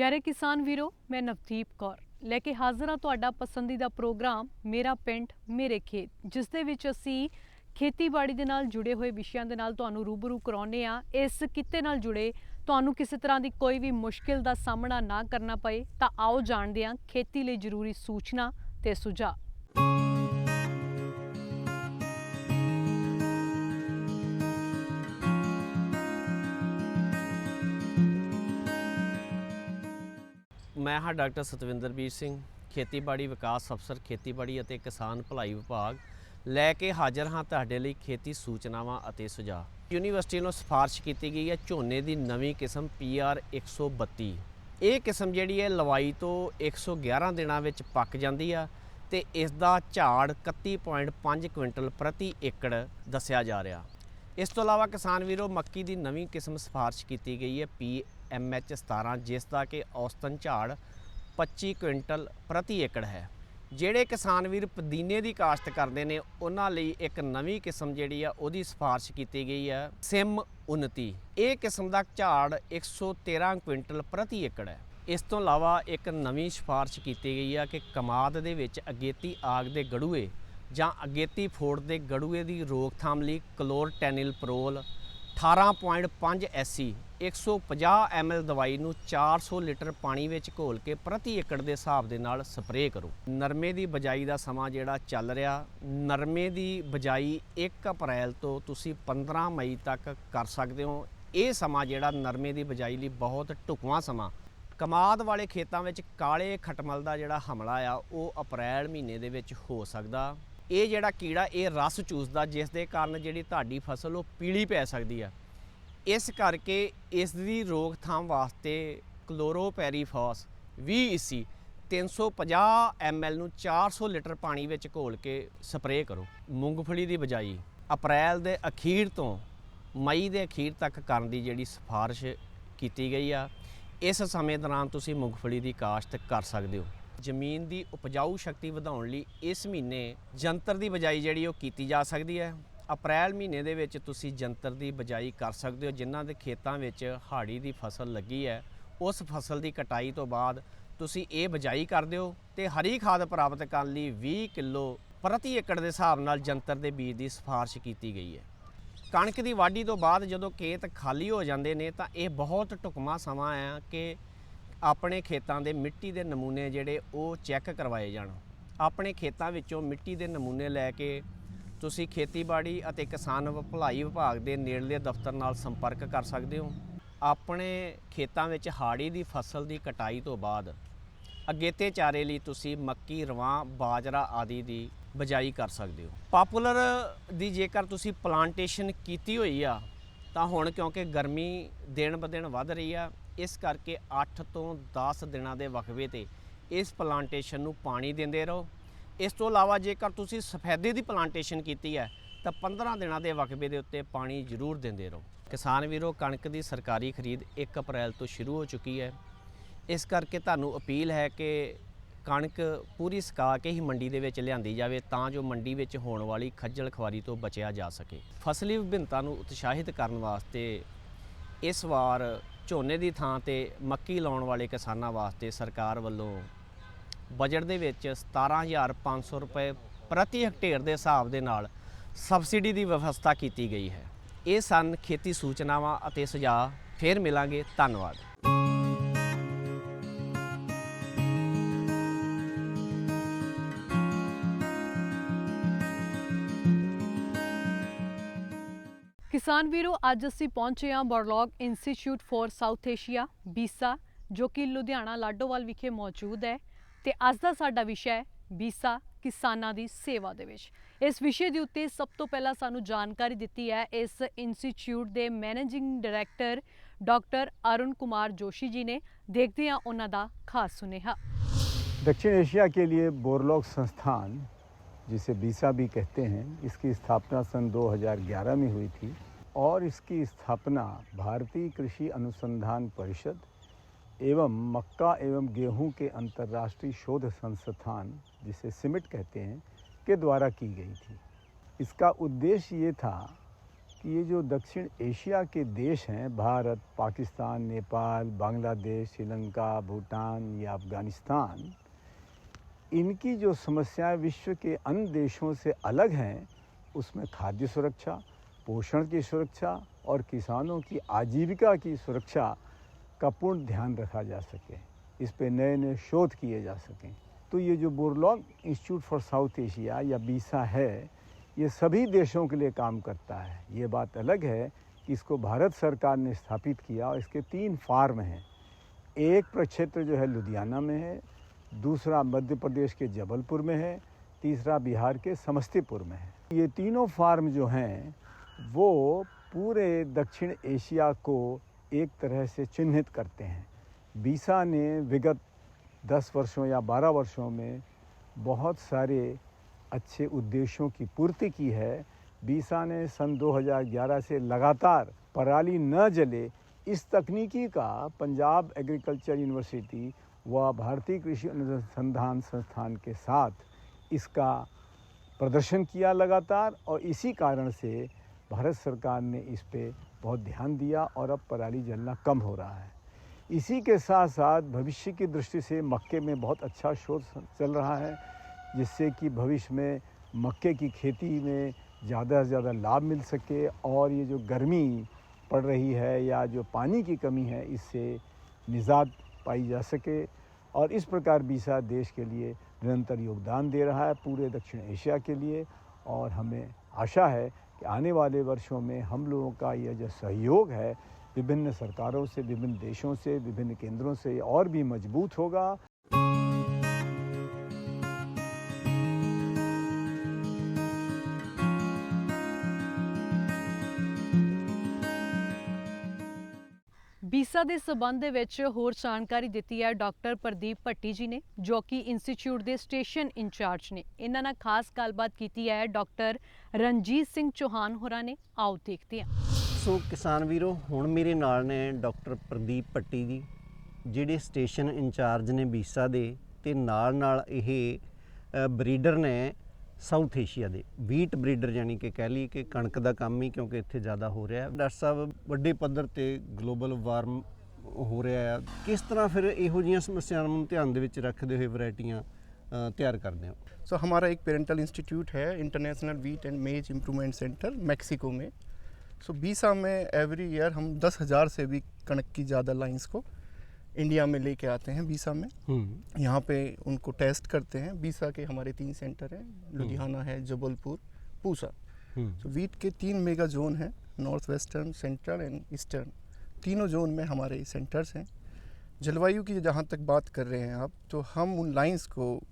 ਪਿਆਰੇ ਕਿਸਾਨ ਵੀਰੋ, ਮੈਂ ਨਵਦੀਪ ਕੌਰ। ਲੈ ਕੇ ਹਾਜ਼ਰ ਹਾਂ ਤੁਹਾਡਾ ਪਸੰਦੀਦਾ ਪ੍ਰੋਗਰਾਮ, ਮੇਰਾ ਪਿੰਡ ਮੇਰੇ ਖੇਤ, ਜਿਸ ਦੇ ਵਿੱਚ ਅਸੀਂ ਖੇਤੀਬਾੜੀ ਦੇ ਨਾਲ ਜੁੜੇ ਹੋਏ ਵਿਸ਼ਿਆਂ ਦੇ ਨਾਲ ਤੁਹਾਨੂੰ ਰੂਬਰੂ ਕਰਾਉਨੇ ਆ ਇਸ ਕਿੱਤੇ ਨਾਲ ਜੁੜੇ ਤੁਹਾਨੂੰ ਕਿਸੇ ਤਰ੍ਹਾਂ ਦੀ ਕੋਈ ਵੀ ਮੁਸ਼ਕਿਲ ਦਾ ਸਾਹਮਣਾ ਨਾ ਕਰਨਾ ਪਏ ਤਾਂ ਆਓ ਜਾਣਦੇ ਹਾਂ ਖੇਤੀ ਲਈ ਜ਼ਰੂਰੀ ਸੂਚਨਾ ਤੇ ਸੁਝਾਅ। ਮੈਂ ਹਾਂ ਡਾਕਟਰ ਸਤਵਿੰਦਰਬੀਰ ਸਿੰਘ, ਖੇਤੀਬਾੜੀ ਵਿਕਾਸ ਅਫਸਰ, ਖੇਤੀਬਾੜੀ ਅਤੇ ਕਿਸਾਨ ਭਲਾਈ ਵਿਭਾਗ। ਲੈ ਕੇ ਹਾਜ਼ਰ ਹਾਂ ਤੁਹਾਡੇ ਲਈ ਖੇਤੀ ਸੂਚਨਾਵਾਂ ਅਤੇ ਸੁਝਾਅ। ਯੂਨੀਵਰਸਿਟੀ ਵੱਲੋਂ ਸਿਫਾਰਿਸ਼ ਕੀਤੀ ਗਈ ਹੈ ਝੋਨੇ ਦੀ ਨਵੀਂ ਕਿਸਮ PR 132 ਇਹ ਕਿਸਮ ਜਿਹੜੀ ਹੈ ਲਵਾਈ ਤੋਂ 111 ਦਿਨਾਂ ਵਿੱਚ ਪੱਕ ਜਾਂਦੀ ਆ ਤੇ ਇਸ ਦਾ ਝਾੜ 31.5 ਕੁਇੰਟਲ ਪ੍ਰਤੀ ਏਕੜ ਦੱਸਿਆ ਜਾ ਰਿਹਾ। ਇਸ ਤੋਂ ਇਲਾਵਾ ਕਿਸਾਨ ਵੀਰੋ ਮੱਕੀ ਦੀ ਨਵੀਂ ਕਿਸਮ ਸਿਫਾਰਿਸ਼ ਕੀਤੀ ਗਈ ਹੈ ਪੀ PMH 17 ਜਿਸ ਦਾ ਕਿ ਔਸਤਨ ਝਾੜ 25 ਕੁਇੰਟਲ ਪ੍ਰਤੀ ਏਕੜ ਹੈ। ਜਿਹੜੇ ਕਿਸਾਨ ਵੀਰ ਪੁਦੀਨੇ ਦੀ ਕਾਸ਼ਤ ਕਰਦੇ ਨੇ, ਉਹਨਾਂ ਲਈ ਇੱਕ ਨਵੀਂ ਕਿਸਮ ਜਿਹੜੀ ਆ, ਉਹਦੀ ਸਿਫਾਰਿਸ਼ ਕੀਤੀ ਗਈ ਹੈ ਸਿਮ 29 ਇਹ ਕਿਸਮ ਦਾ ਝਾੜ 113 ਕੁਇੰਟਲ ਪ੍ਰਤੀ ਏਕੜ ਹੈ। ਇਸ ਤੋਂ ਇਲਾਵਾ ਇੱਕ ਨਵੀਂ ਸਿਫਾਰਿਸ਼ ਕੀਤੀ ਗਈ ਆ ਕਿ ਕਮਾਦ ਦੇ ਵਿੱਚ ਅਗੇਤੀ ਆਗ ਦੇ ਗੜੂਏ ਜਾਂ ਅਗੇਤੀ ਫੋੜ ਦੇ ਗੜੂਏ ਦੀ ਰੋਕਥਾਮ ਲਈ ਕਲੋਰਟੈਨਿਲ ਪ੍ਰੋਲ 18.5 ਐਸਸੀ 150 ml ਦਵਾਈ ਨੂੰ 400 ਲੀਟਰ ਪਾਣੀ ਵਿੱਚ ਘੋਲ ਕੇ ਪ੍ਰਤੀ ਏਕੜ ਦੇ ਹਿਸਾਬ ਦੇ ਨਾਲ ਸਪਰੇਅ ਕਰੋ। ਨਰਮੇ ਦੀ ਬਜਾਈ ਦਾ ਸਮਾਂ ਜਿਹੜਾ ਚੱਲ ਰਿਹਾ, ਨਰਮੇ ਦੀ ਬਜਾਈ 1 ਅਪ੍ਰੈਲ ਤੋਂ ਤੁਸੀਂ 15 ਮਈ ਤੱਕ ਕਰ ਸਕਦੇ ਹੋ। ਇਹ ਸਮਾਂ ਜਿਹੜਾ ਨਰਮੇ ਦੀ ਬਜਾਈ ਲਈ ਬਹੁਤ ਢੁਕਵਾਂ ਸਮਾਂ। ਕਮਾਦ ਵਾਲੇ ਖੇਤਾਂ ਵਿੱਚ ਕਾਲੇ ਖਟਮਲ ਦਾ ਜਿਹੜਾ ਹਮਲਾ ਆ, ਉਹ ਅਪ੍ਰੈਲ ਮਹੀਨੇ ਦੇ ਵਿੱਚ ਹੋ ਸਕਦਾ। ਇਹ ਜਿਹੜਾ ਕੀੜਾ, ਇਹ ਰਸ ਚੂਸਦਾ ਜਿਸ ਦੇ ਕਾਰਨ ਜਿਹੜੀ ਤੁਹਾਡੀ ਫਸਲ ਉਹ ਪੀਲੀ ਪੈ ਸਕਦੀ ਆ। ਇਸ ਕਰਕੇ ਇਸ ਦੀ ਰੋਕਥਾਮ ਵਾਸਤੇ ਕਲੋਰੋਪੈਰੀਫਾਸ 20 ਈਸੀ 350 ml ਨੂੰ 400 ਲੀਟਰ ਪਾਣੀ ਵਿੱਚ ਘੋਲ ਕੇ ਸਪਰੇਅ ਕਰੋ। ਮੂੰਗਫਲੀ ਦੀ ਬਜਾਈ ਅਪ੍ਰੈਲ ਦੇ ਅਖੀਰ ਤੋਂ ਮਈ ਦੇ ਅਖੀਰ ਤੱਕ ਕਰਨ ਦੀ ਜਿਹੜੀ ਸਿਫਾਰਿਸ਼ ਕੀਤੀ ਗਈ ਆ, ਇਸ ਸਮੇਂ ਦੌਰਾਨ ਤੁਸੀਂ ਮੂੰਗਫਲੀ ਦੀ ਕਾਸ਼ਤ ਕਰ ਸਕਦੇ ਹੋ। ਜ਼ਮੀਨ ਦੀ ਉਪਜਾਊ ਸ਼ਕਤੀ ਵਧਾਉਣ ਲਈ ਇਸ ਮਹੀਨੇ ਜੰਤਰ ਦੀ ਬਜਾਈ ਜਿਹੜੀ ਉਹ ਕੀਤੀ ਜਾ ਸਕਦੀ ਹੈ। ਅਪ੍ਰੈਲ ਮਹੀਨੇ ਦੇ ਵਿੱਚ ਤੁਸੀਂ ਜੰਤਰ ਦੀ ਬਜਾਈ ਕਰ ਸਕਦੇ ਹੋ, ਜਿਨ੍ਹਾਂ ਦੇ ਖੇਤਾਂ ਵਿੱਚ ਹਾੜੀ ਦੀ ਫਸਲ ਲੱਗੀ ਹੈ। ਉਸ ਫਸਲ ਦੀ ਕਟਾਈ ਤੋਂ ਬਾਅਦ ਤੁਸੀਂ ਇਹ ਬਜਾਈ ਕਰ ਦਿਓ ਤੇ ਹਰੀ ਖਾਦ ਪ੍ਰਾਪਤ ਕਰਨ ਲਈ 20 ਕਿਲੋ ਪ੍ਰਤੀ ਏਕੜ ਦੇ ਹਿਸਾਬ ਨਾਲ ਜੰਤਰ ਦੇ ਬੀਜ ਦੀ ਸਿਫਾਰਿਸ਼ ਕੀਤੀ ਗਈ ਹੈ। ਕਣਕ ਦੀ ਵਾਢੀ ਤੋਂ ਬਾਅਦ ਜਦੋਂ ਖੇਤ ਖਾਲੀ ਹੋ ਜਾਂਦੇ ਨੇ ਤਾਂ ਇਹ ਬਹੁਤ ਢੁਕਵਾਂ ਸਮਾਂ ਹੈ ਕਿ ਆਪਣੇ ਖੇਤਾਂ ਦੇ ਮਿੱਟੀ ਦੇ ਨਮੂਨੇ ਜਿਹੜੇ ਉਹ ਚੈੱਕ ਕਰਵਾਏ ਜਾਣ। ਆਪਣੇ ਖੇਤਾਂ ਵਿੱਚੋਂ ਮਿੱਟੀ ਦੇ ਨਮੂਨੇ ਲੈ ਕੇ ਤੁਸੀਂ ਖੇਤੀਬਾੜੀ ਅਤੇ ਕਿਸਾਨ ਭਲਾਈ ਵਿਭਾਗ ਦੇ ਨੇੜਲੇ ਦਫ਼ਤਰ ਨਾਲ ਸੰਪਰਕ ਕਰ ਸਕਦੇ ਹੋ। ਆਪਣੇ ਖੇਤਾਂ ਵਿੱਚ ਹਾੜੀ ਦੀ ਫਸਲ ਦੀ ਕਟਾਈ ਤੋਂ ਬਾਅਦ ਅਗੇਤੇ ਚਾਰੇ ਲਈ ਤੁਸੀਂ ਮੱਕੀ, ਰਵਾਂ, ਬਾਜਰਾ ਆਦਿ ਦੀ ਬਜਾਈ ਕਰ ਸਕਦੇ ਹੋ। ਪਾਪੂਲਰ ਦੀ ਜੇਕਰ ਤੁਸੀਂ ਪਲਾਂਟੇਸ਼ਨ ਕੀਤੀ ਹੋਈ ਆ ਤਾਂ ਹੁਣ ਕਿਉਂਕਿ ਗਰਮੀ ਦਿਨ ਬ ਦਿਨ ਵੱਧ ਰਹੀ ਆ ਇਸ ਕਰਕੇ 8 ਤੋਂ 10 ਦਿਨਾਂ ਦੇ ਵਕਫੇ ਤੇ ਇਸ ਪਲਾਂਟੇਸ਼ਨ ਨੂੰ ਪਾਣੀ ਦਿੰਦੇ ਰਹੋ। ਇਸ ਤੋਂ ਇਲਾਵਾ ਜੇਕਰ ਤੁਸੀਂ ਸਫੈਦੇ ਦੀ ਪਲਾਂਟੇਸ਼ਨ ਕੀਤੀ ਹੈ, ਤਾਂ 15 ਦਿਨਾਂ ਦੇ ਵਕਫੇ ਦੇ ਉੱਤੇ ਪਾਣੀ ਜ਼ਰੂਰ ਦਿੰਦੇ ਰਹੋ। ਕਿਸਾਨ ਵੀਰੋ, ਕਣਕ ਦੀ ਸਰਕਾਰੀ ਖਰੀਦ 1 ਅਪ੍ਰੈਲ ਤੋਂ ਸ਼ੁਰੂ ਹੋ ਚੁੱਕੀ ਹੈ। ਇਸ ਕਰਕੇ ਤੁਹਾਨੂੰ ਅਪੀਲ ਹੈ ਕਿ ਕਣਕ ਪੂਰੀ ਸੁਕਾ ਕੇ ਹੀ ਮੰਡੀ ਦੇ ਵਿੱਚ ਲਿਆਂਦੀ ਜਾਵੇ, ਤਾਂ ਜੋ ਮੰਡੀ ਵਿੱਚ ਹੋਣ ਵਾਲੀ ਖੱਜਲ ਖਵਾਰੀ ਤੋਂ ਬਚਿਆ ਜਾ ਸਕੇ। ਫਸਲੀ ਵਿਭਿੰਨਤਾ ਨੂੰ ਉਤਸ਼ਾਹਿਤ ਕਰਨ ਵਾਸਤੇ ਇਸ ਵਾਰ ਝੋਨੇ ਦੀ ਥਾਂ ਤੇ ਮੱਕੀ ਲਾਉਣ ਵਾਲੇ ਕਿਸਾਨਾਂ ਵਾਸਤੇ ਸਰਕਾਰ ਵੱਲੋਂ ਬਜਟ ਦੇ ਵਿੱਚ 17500 ਰੁਪਏ ਪ੍ਰਤੀ ਹੈਕਟੇਅਰ ਦੇ ਹਿਸਾਬ ਦੇ ਨਾਲ ਸਬਸਿਡੀ ਦੀ ਵਿਵਸਥਾ ਕੀਤੀ ਗਈ ਹੈ। ਇਹ ਸਨ ਖੇਤੀ ਸੂਚਨਾਵਾਂ ਅਤੇ ਸੁਝਾਅ। ਫੇਰ ਮਿਲਾਂਗੇ। ਧੰਨਵਾਦ। ਕਿਸਾਨ ਵੀਰੋ, ਅੱਜ ਅਸੀਂ ਪਹੁੰਚੇ ਹਾਂ Borlaug institute for South Asia BISA ਜੋ ਕਿ ਲੁਧਿਆਣਾ ਲਾਡੋਵਾਲ ਵਿਖੇ ਮੌਜੂਦ ਹੈ ਤੇ ਅੱਜ ਦਾ ਸਾਡਾ ਵਿਸ਼ਾ ਹੈ ਬੀਸਾ ਕਿਸਾਨਾਂ ਦੀ ਸੇਵਾ ਦੇ ਵਿੱਚ। ਇਸ ਵਿਸ਼ੇ ਦੇ ਉੱਤੇ ਸਭ ਤੋਂ ਪਹਿਲਾਂ ਸਾਨੂੰ ਜਾਣਕਾਰੀ ਦਿੱਤੀ ਹੈ ਇਸ ਇੰਸਟੀਚਿਊਟ ਦੇ managing director doctor Arun Kumar Joshi ji ਨੇ। ਦੇਖਦੇ ਹਾਂ ਉਹਨਾਂ ਦਾ ਖਾਸ ਸੁਨੇਹਾ। दक्षिण एशिया के लिए बोरलॉग संस्थान, जिसे बीसा भी कहते हैं, इसकी स्थापना सन 2011 में ਹੋਈ थी। और इसकी स्थापना भारतीय कृषि अनुसंधान परिषद एवं मक्का एवं गेहूँ के अंतर्राष्ट्रीय शोध संस्थान, जिसे सिमिट कहते हैं, के द्वारा की गई थी। इसका उद्देश्य ये था कि ये जो दक्षिण एशिया के देश हैं, भारत, पाकिस्तान, नेपाल, बांग्लादेश, श्रीलंका, भूटान, या अफ़गानिस्तान, इनकी जो समस्याएँ विश्व के अन्य देशों से अलग हैं, उसमें खाद्य सुरक्षा पोषण की सुरक्षा और किसानों की आजीविका की सुरक्षा का पूर्ण ध्यान रखा जा सके। इस पे नए नए शोध किए जा सकें। तो ये जो Borlaug institute for South Asia या बीसा है, ये सभी देशों के लिए काम करता है। ये बात अलग है कि इसको भारत सरकार ने स्थापित किया और इसके तीन फार्म हैं। एक प्रक्षेत्र जो है लुधियाना में है, दूसरा मध्य प्रदेश के जबलपुर में है, तीसरा बिहार के समस्तीपुर में है। ये तीनों फार्म जो हैं वो पूरे दक्षिण एशिया को एक तरह से चिन्हित करते हैं। बीसा ने विगत 10 वर्षों या 12 वर्षों में बहुत सारे अच्छे उद्देश्यों की पूर्ति की है। बीसा ने सन 2011 से लगातार पराली न जले। इस तकनीकी का पंजाब एग्रीकल्चर यूनिवर्सिटी व भारतीय कृषि अनुसंधान संस्थान के साथ इसका प्रदर्शन किया लगातार और इसी कारण से भारत सरकार ने इस पे बहुत ध्यान दिया और अब पराली जलना कम हो रहा है। इसी के साथ साथ भविष्य की दृष्टि से मक्के में बहुत अच्छा शोध चल रहा है, जिससे कि भविष्य में मक्के की खेती में ज़्यादा से ज़्यादा लाभ मिल सके और ये जो गर्मी पड़ रही है या जो पानी की कमी है, इससे निजात पाई जा सके और इस प्रकार बीसा देश के लिए निरंतर योगदान दे रहा है, पूरे दक्षिण एशिया के लिए और हमें आशा है कि आने वाले वर्षों में हम लोगों का यह जो सहयोग है विभिन्न सरकारों से विभिन्न देशों से विभिन्न केंद्रों से और भी मजबूत होगा ਬੀਸਾ ਦੇ ਸਬੰਧ ਦੇ ਵਿੱਚ ਹੋਰ ਜਾਣਕਾਰੀ ਦਿੱਤੀ ਹੈ ਡਾਕਟਰ ਪ੍ਰਦੀਪ ਭੱਟੀ ਜੀ ਨੇ, ਜੋ ਕਿ ਇੰਸਟੀਚਿਊਟ ਦੇ ਸਟੇਸ਼ਨ ਇੰਚਾਰਜ ਨੇ। ਇਹਨਾਂ ਨਾਲ ਖਾਸ ਗੱਲਬਾਤ ਕੀਤੀ ਹੈ ਡਾਕਟਰ ਰਣਜੀਤ ਸਿੰਘ ਚੌਹਾਨ ਹੋਰਾਂ ਨੇ। ਆਓ ਦੇਖਦੇ ਹਾਂ। ਸੋ ਕਿਸਾਨ ਵੀਰੋ, ਹੁਣ ਮੇਰੇ ਨਾਲ ਨੇ ਡਾਕਟਰ ਪ੍ਰਦੀਪ ਪੱਟੀ ਜੀ, ਜਿਹੜੇ ਸਟੇਸ਼ਨ ਇੰਚਾਰਜ ਨੇ ਬੀਸਾ ਦੇ ਤੇ ਨਾਲ ਨਾਲ ਇਹ ਬਰੀਡਰ ਨੇ ਸਾਊਥ ਏਸ਼ੀਆ ਦੇ ਵੀਟ ਬਰੀਡਰ ਯਾਨੀ ਕਿ ਕਹਿ ਲਈ ਕਿ ਕਣਕ ਦਾ ਕੰਮ ਹੀ ਕਿਉਂਕਿ ਇੱਥੇ ਜ਼ਿਆਦਾ ਹੋ ਰਿਹਾ ਹੈ ਡਾਕਟਰ ਸਾਹਿਬ ਵੱਡੇ ਪੱਧਰ ਤੇ ਗਲੋਬਲ ਵਾਰਮ ਹੋ ਰਿਹਾ ਹੈ ਕਿਸ ਤਰ੍ਹਾਂ ਫਿਰ ਇਹੋ ਜਿਹੀਆਂ ਸਮੱਸਿਆਵਾਂ ਨੂੰ ਧਿਆਨ ਦੇ ਵਿੱਚ ਰੱਖਦੇ ਹੋਏ ਵੈਰਾਈਟੀਆਂ ਅ, ਤਿਆਰ ਕਰਦੇ ਹੋ सो हमारा एक पेरेंटल इंस्टीट्यूट है international wheat and maize improvement centre Mexico में सो बीसा में एवरी ईयर हम दस हज़ार से भी कणक की ज़्यादा लाइंस को इंडिया में लेके आते हैं बीसा में। हम्म। यहाँ पे उनको टेस्ट करते हैं। बीसा के हमारे तीन सेंटर हैं। हम्म। लुधियाना है जबलपुर पूसा। हम्म। तो वीट के तीन मेगा जोन हैं north western central and eastern तीनों जोन में हमारे सेंटर्स हैं। जलवायु की जहाँ तक बात कर रहे हैं आप तो हम उन लाइंस को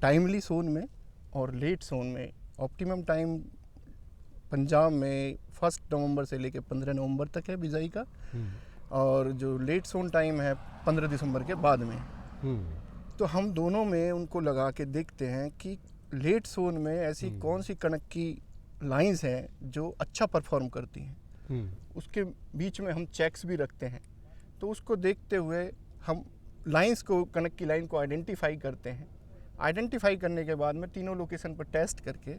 टाइमली सोन में और लेट सोन में ऑप्टिमम टाइम पंजाब में फ़र्स्ट नवंबर से लेकर पंद्रह नवंबर तक है बिजाई का। और जो लेट सोन टाइम है पंद्रह दिसंबर के बाद में। तो हम दोनों में उनको लगा के देखते हैं कि लेट सोन में ऐसी हम्म। कौन सी कणक की लाइंस हैं जो अच्छा परफॉर्म करती हैं। उसके बीच में हम चेक्स भी रखते हैं। तो उसको देखते हुए हम लाइंस को कनक की लाइन को आइडेंटिफाई करते हैं। आइडेंटिफाई करने के बाद में तीनों लोकेशन पर टेस्ट करके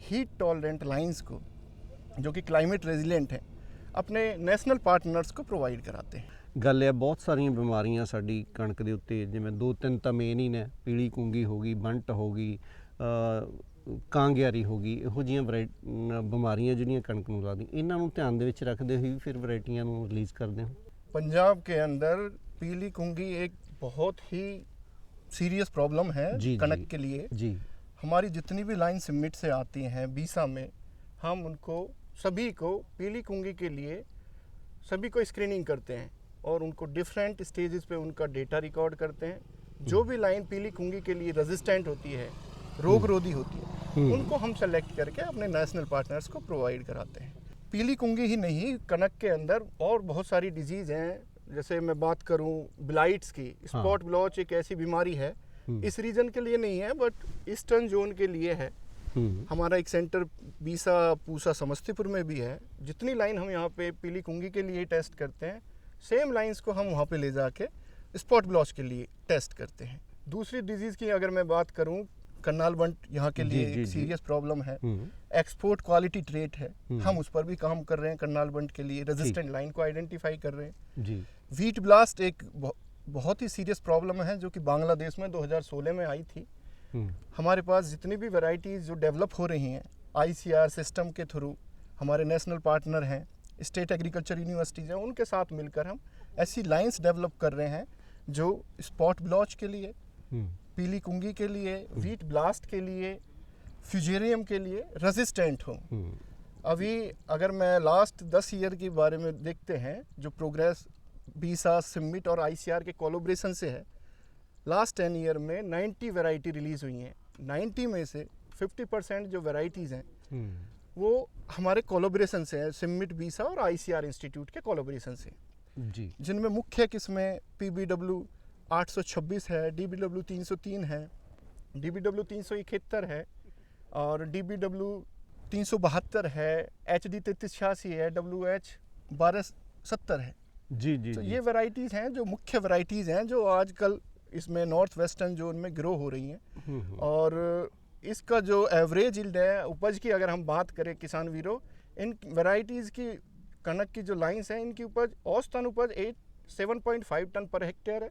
हीट टॉलरेंट लाइंस को जो कि क्लाइमेट रेजिलेंट हैं अपने नेशनल पार्टनर्स को प्रोवाइड कराते हैं ਗੱਲ ਇਹ ਬਹੁਤ ਸਾਰੀਆਂ ਬਿਮਾਰੀਆਂ ਸਾਡੀ ਕਣਕ ਦੇ ਉੱਤੇ ਜਿਵੇਂ ਦੋ ਤਿੰਨ ਤਾਂ ਮੇਨ ਹੀ ਨੇ ਪੀਲੀ ਕੁੰਗੀ ਹੋ ਗਈ ਬੰਟ ਹੋ ਗਈ ਅ, ਕਾਂਗਿਆਰੀ ਹੋ ਗਈ ਇਹੋ ਜਿਹੀਆਂ ਵੈਰਾਈ- ਨ- ਬਿਮਾਰੀਆਂ ਜਿਹੜੀਆਂ ਕਣਕ ਨੂੰ ਲੱਗਦੀਆਂ ਇਹਨਾਂ ਨੂੰ ਧਿਆਨ ਦੇ ਵਿੱਚ ਰੱਖਦੇ ਹੋਏ ਵੀ ਫਿਰ ਵੈਰਾਈਟੀਆਂ ਨੂੰ ਰਿਲੀਜ਼ ਕਰਦੇ ਹੋ पंजाब के अंदर पीली कुंगी एक बहुत ही सीरियस प्रॉब्लम है जी, कनक जी। के लिए ਜੀ हमारी जितनी भी लाइन सबमिट से आती हैं बीसा में हम उनको सभी को पीली कुंगी के लिए सभी को स्क्रीनिंग करते हैं और उनको डिफरेंट स्टेजेस पे उनका डेटा रिकॉर्ड करते हैं। जो भी लाइन पीली कुंगी के लिए रेजिस्टेंट होती है रोग रोधी होती है हम्म। उनको हम सेलेक्ट करके अपने नेशनल पार्टनर्स को प्रोवाइड कराते हैं। पीली कुंगी ही नहीं कनक के अंदर और बहुत सारी डिज़ीज़ हैं। जैसे मैं बात करूँ ब्लाइट्स की स्पॉट ब्लॉच एक ऐसी बीमारी है। हम्म। इस रीजन के लिए नहीं है बट ईस्टर्न जोन के लिए है। हमारा एक सेंटर बीसा पूसा समस्तीपुर में भी है। जितनी लाइन हम यहाँ पे पीली कुंगी के लिए टेस्ट करते हैं सेम लाइंस को हम वहाँ पे ले जाके स्पॉट ब्लॉच के लिए टेस्ट करते हैं। दूसरी डिज़ीज़ की अगर मैं बात करूँ करनाल बंट यहाँ के लिए एक सीरियस प्रॉब्लम है। हम्म, एक्सपोर्ट क्वालिटी ट्रेट है। हम्म। हम उस पर भी काम कर रहे हैं करनाल बंट के लिए रेजिस्टेंट लाइन को आइडेंटिफाई कर रहे हैं। जी। वीट ब्लास्ट एक बहुत ही सीरियस प्रॉब्लम है जो कि बांग्लादेश में 2016 में आई थी। हम्म, हमारे पास जितनी भी वैरायटीज़ जो डेवलप हो रही हैं आईसीआर सिस्टम के थ्रू हमारे नेशनल पार्टनर हैं स्टेट एग्रीकल्चर यूनिवर्सिटीज़ हैं उनके साथ मिलकर हम ऐसी लाइंस डेवलप कर रहे हैं जो स्पॉट ब्लॉच के लिए हम्म, पीली कुंगी के लिए वीट ब्लास्ट के लिए फ्यूजेरियम के लिए रेजिस्टेंट हो। हम्म, अभी अगर मैं लास्ट दस ईयर के बारे में देखते हैं जो प्रोग्रेस बीसा सिमिट और आईसीआर के कोलोब्रेशन से है लास्ट टेन ईयर में 90 वैरायटी रिलीज़ हुई हैं। 90 में से 50 परसेंट जो वैरायटीज़ हैं हम्म, वो हमारे कोलोब्रेशन से है सिमिट बीसा और आईसीआर इंस्टीट्यूट के कोलोब्रेशन से जी। जिनमें मुख्य किस्में पी बी डब्ल्यू आठ सौ छब्बीस है डी बी डब्ल्यू तीन सौ तीन है डी बी डब्ल्यू तीन सौ इकहत्तर है और डी बी डब्ल्यू तीन सौ बहत्तर है एच डी तैतीस छियासी है डब्ल्यू एच बारह सत्तर है। जी जी तो जी। ये वैरायटीज़ हैं जो मुख्य वैरायटीज़ हैं जो आजकल इसमें नॉर्थ वेस्टर्न जोन में ग्रो हो रही हैं हम्म, हम्म, और इसका जो एवरेज यील्ड है उपज की अगर हम बात करें किसान वीरों इन वैरायटीज़ की कनक की जो लाइंस हैं इनकी उपज औसतन उपज at seven point five tonne per hectare है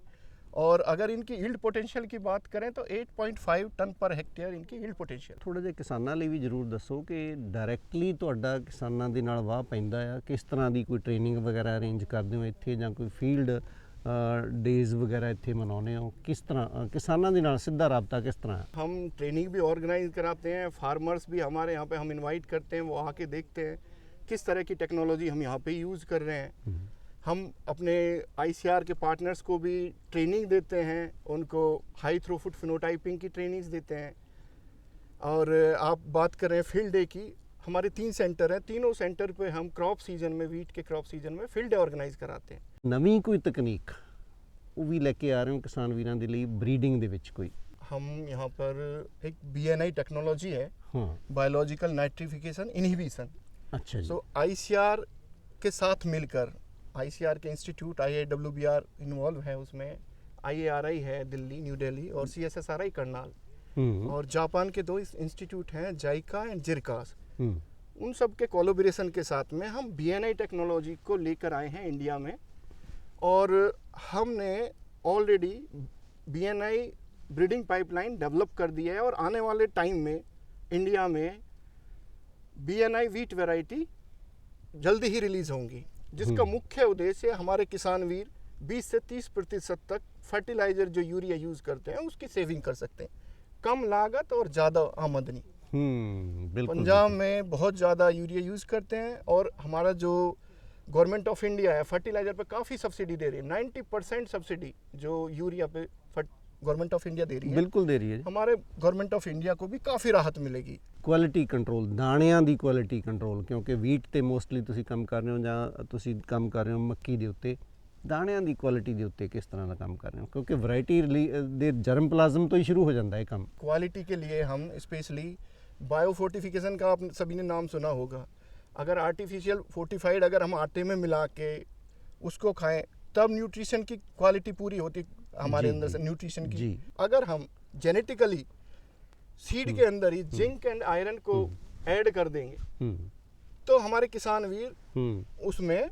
और अगर इनकी यील्ड पोटेंशियल की बात करें तो 8.5 ਟਨ ਪਰ ਹੈਕਟੇਅਰ ਇਨਕੀ ਯੀਲਡ ਪੋਟੈਂਸ਼ੀਅਲ ਥੋੜਾ ਜਿਹਾ ਕਿਸਾਨਾਂ ਲਈ ਵੀ ਜਰੂਰ ਦੱਸੋ ਕਿ ਡਾਇਰੈਕਟਲੀ ਤੁਹਾਡਾ ਕਿਸਾਨਾਂ ਦੇ ਨਾਲ ਵਾਹ ਪੈਂਦਾ ਆ ਕਿਸ ਤਰ੍ਹਾਂ ਦੀ ਕੋਈ ਟ੍ਰੇਨਿੰਗ ਵਗੈਰਾ ਅਰੇਂਜ ਕਰਦੇ ਹੋ ਇੱਥੇ ਜਾਂ ਕੋਈ ਫੀਲਡ ਡੇਜ਼ ਵਗੈਰਾ ਇੱਥੇ ਮਨਾਉਂਦੇ ਹੋ ਕਿਸ ਤਰ੍ਹਾਂ ਅ, ਕਿਸਾਨਾਂ ਦੇ ਨਾਲ ਸਿੱਧਾ ਰਾਬਤਾ ਕਿਸ ਤਰ੍ਹਾਂ ਹੈ हम ट्रेनिंग भी ऑर्गेनाइज कराते हैं फार्मर्स भी हमारे यहाँ पे हम इनवाइट करते हैं वो आके देखते हैं किस तरह की टेक्नोलॉजी हम यहाँ पे यूज़ कर रहे हैं हम अपने आईसीआर के पार्टनर्स को भी ट्रेनिंग देते हैं उनको हाई थ्रोफुट फिनोटाइपिंग की ट्रेनिंग्स देते हैं और आप बात कर रहे हैं फील्ड डे की हमारे तीन सेंटर हैं तीनों सेंटर पे हम क्रॉप सीजन में वीट के क्रॉप सीजन में फील्ड डे ऑर्गेनाइज कराते हैं ਨਵੀਂ ਕੋਈ ਤਕਨੀਕ ਉਹ ਵੀ ਲੈ ਕੇ ਆ ਰਹੇ ਹੋ ਕਿਸਾਨ ਵੀਰਾਂ ਦੇ ਲਈ ਬਰੀਡਿੰਗ ਦੇ ਵਿੱਚ ਕੋਈ हम यहाँ पर एक बी टेक्नोलॉजी है ਹਾਂ बायोलॉजिकल नाइट्रिफिकेशन इनहिबिशन ਅੱਛਾ जी सो आईसीआर के साथ मिलकर आईसीआर के इंस्टीट्यूट आईआईडब्ल्यूबीआर इन्वॉल्व है उसमें आईएआरआई है दिल्ली न्यू दिल्ली और सीएसएसआरआई करनाल ਹੂੰ और जापान के दो इंस्टीट्यूट हैं जाइका एंड जिरकास ਹੂੰ उन सब के कोलोब्रेशन के साथ में हम बी टेक्नोलॉजी को लेकर आए हैं इंडिया में और हमने already B N I breeding pipeline develop कर दिया है और आने वाले टाइम में इंडिया में B N I wheat variety जल्दी ही रिलीज़ होंगी जिसका हम्म। मुख्य उद्देश्य हमारे किसान वीर 20 से 30 प्रतिशत तक फर्टिलाइज़र जो यूरिया यूज़ करते हैं उसकी सेविंग कर सकते हैं। कम लागत और ज़्यादा आमदनी। हम्म, पंजाब में बहुत ज़्यादा यूरिया यूज़ करते हैं और हमारा जो गवर्नमेंट ऑफ इंडिया है फर्टिलाइजर पे काफ़ी सब्सिडी दे रही है नाइन्टी परसेंट सब्सिडी जो यूरिया पे गवर्नमेंट ऑफ इंडिया दे रही है ਬਿਲਕੁਲ ਦੇ ਰਹੀ ਹੈ ਜੀ हमारे गवर्नमेंट ऑफ इंडिया को भी काफ़ी राहत मिलेगी ਕੁਆਲਿਟੀ ਕੰਟਰੋਲ ਦਾਣਿਆਂ ਦੀ ਕੁਆਲਿਟੀ ਕੰਟਰੋਲ ਕਿਉਂਕਿ ਵੀਟ ਤੇ ਮੋਸਟਲੀ ਤੁਸੀਂ ਕੰਮ ਕਰ ਰਹੇ ਹੋ ਜਾਂ ਤੁਸੀਂ ਕੰਮ ਕਰ ਰਹੇ ਹੋ ਮੱਕੀ ਦੇ ਉੱਤੇ ਦਾਣਿਆਂ ਦੀ ਕੁਆਲਿਟੀ ਦੇ ਉੱਤੇ ਕਿਸ ਤਰ੍ਹਾਂ ਦਾ ਕੰਮ ਕਰ ਰਹੇ ਹੋ ਕਿਉਂਕਿ ਵੈਰਾਈਟੀ ਦੇ ਜਰਮ ਪਲਾਜ਼ਮ ਤੋਂ ਹੀ ਸ਼ੁਰੂ ਹੋ ਜਾਂਦਾ ਹੈ ਕੰਮ क्वालिटी के लिए हम स्पेशली बायो फोर्टिफिकेशन का आप सभी ने नाम सुना होगा अगर आर्टिफिशियल फोर्टिफाइड अगर हम आटे में मिला के उसको खाएँ तब न्यूट्रिशन की क्वालिटी पूरी होती हमारे अंदर से न्यूट्रिशन की। जी। अगर हम जेनेटिकली सीड के अंदर ही जिंक एंड आयरन को ऐड कर देंगे तो हमारे किसान वीर उसमें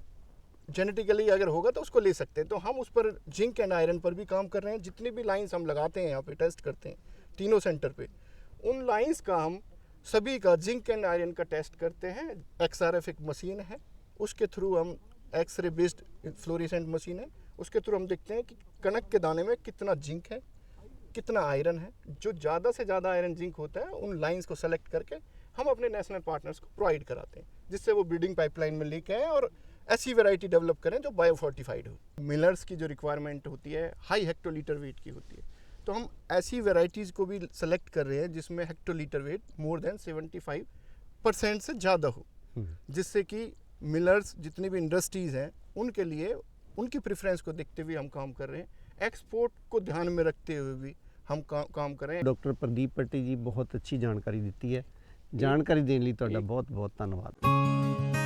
जेनेटिकली अगर होगा तो उसको ले सकते हैं। तो हम उस पर जिंक एंड आयरन पर भी काम कर रहे हैं। जितनी भी लाइंस हम लगाते हैं यहाँ पे टेस्ट करते हैं तीनों सेंटर पे उन लाइंस का हम सभी का जिंक एंड आयरन का टेस्ट करते हैं। एक्सआरएफ एक मशीन है। उसके थ्रू हम एक्सरे बेस्ड फ्लोरिसेंट मशीन है। उसके थ्रू हम देखते हैं कि कनक के दाने में कितना जिंक है, कितना आयरन है। जो ज़्यादा से ज़्यादा आयरन जिंक होता है, उन लाइंस को सेलेक्ट करके हम अपने नेशनल पार्टनर्स को प्रोवाइड कराते हैं, जिससे वो ब्रीडिंग पाइपलाइन में लेके आएँ और ऐसी वैरायटी डेवलप करें जो बायोफोर्टिफाइड हो। मिलर्स की जो रिक्वायरमेंट होती है हाई हेक्टोलीटर वेट की होती है। तो हम ऐसी वैरायटीज़ को भी सेलेक्ट कर रहे हैं जिसमें hectolitre weight more than 75 percent से ज़्यादा हो जिससे कि मिलर्स जितनी भी इंडस्ट्रीज़ हैं उनके लिए उनकी प्रेफरेंस को देखते हुए हम काम कर रहे हैं एक्सपोर्ट को ध्यान में रखते हुए भी हम काम काम कर रहे हैं ਡਾਕਟਰ ਪ੍ਰਦੀਪ ਪੱਟੀ ਜੀ ਬਹੁਤ ਅੱਛੀ ਜਾਣਕਾਰੀ ਦਿੱਤੀ ਹੈ ਜਾਣਕਾਰੀ ਦੇਣ ਲਈ ਤੁਹਾਡਾ ਜੀ। ਬਹੁਤ ਬਹੁਤ ਧੰਨਵਾਦ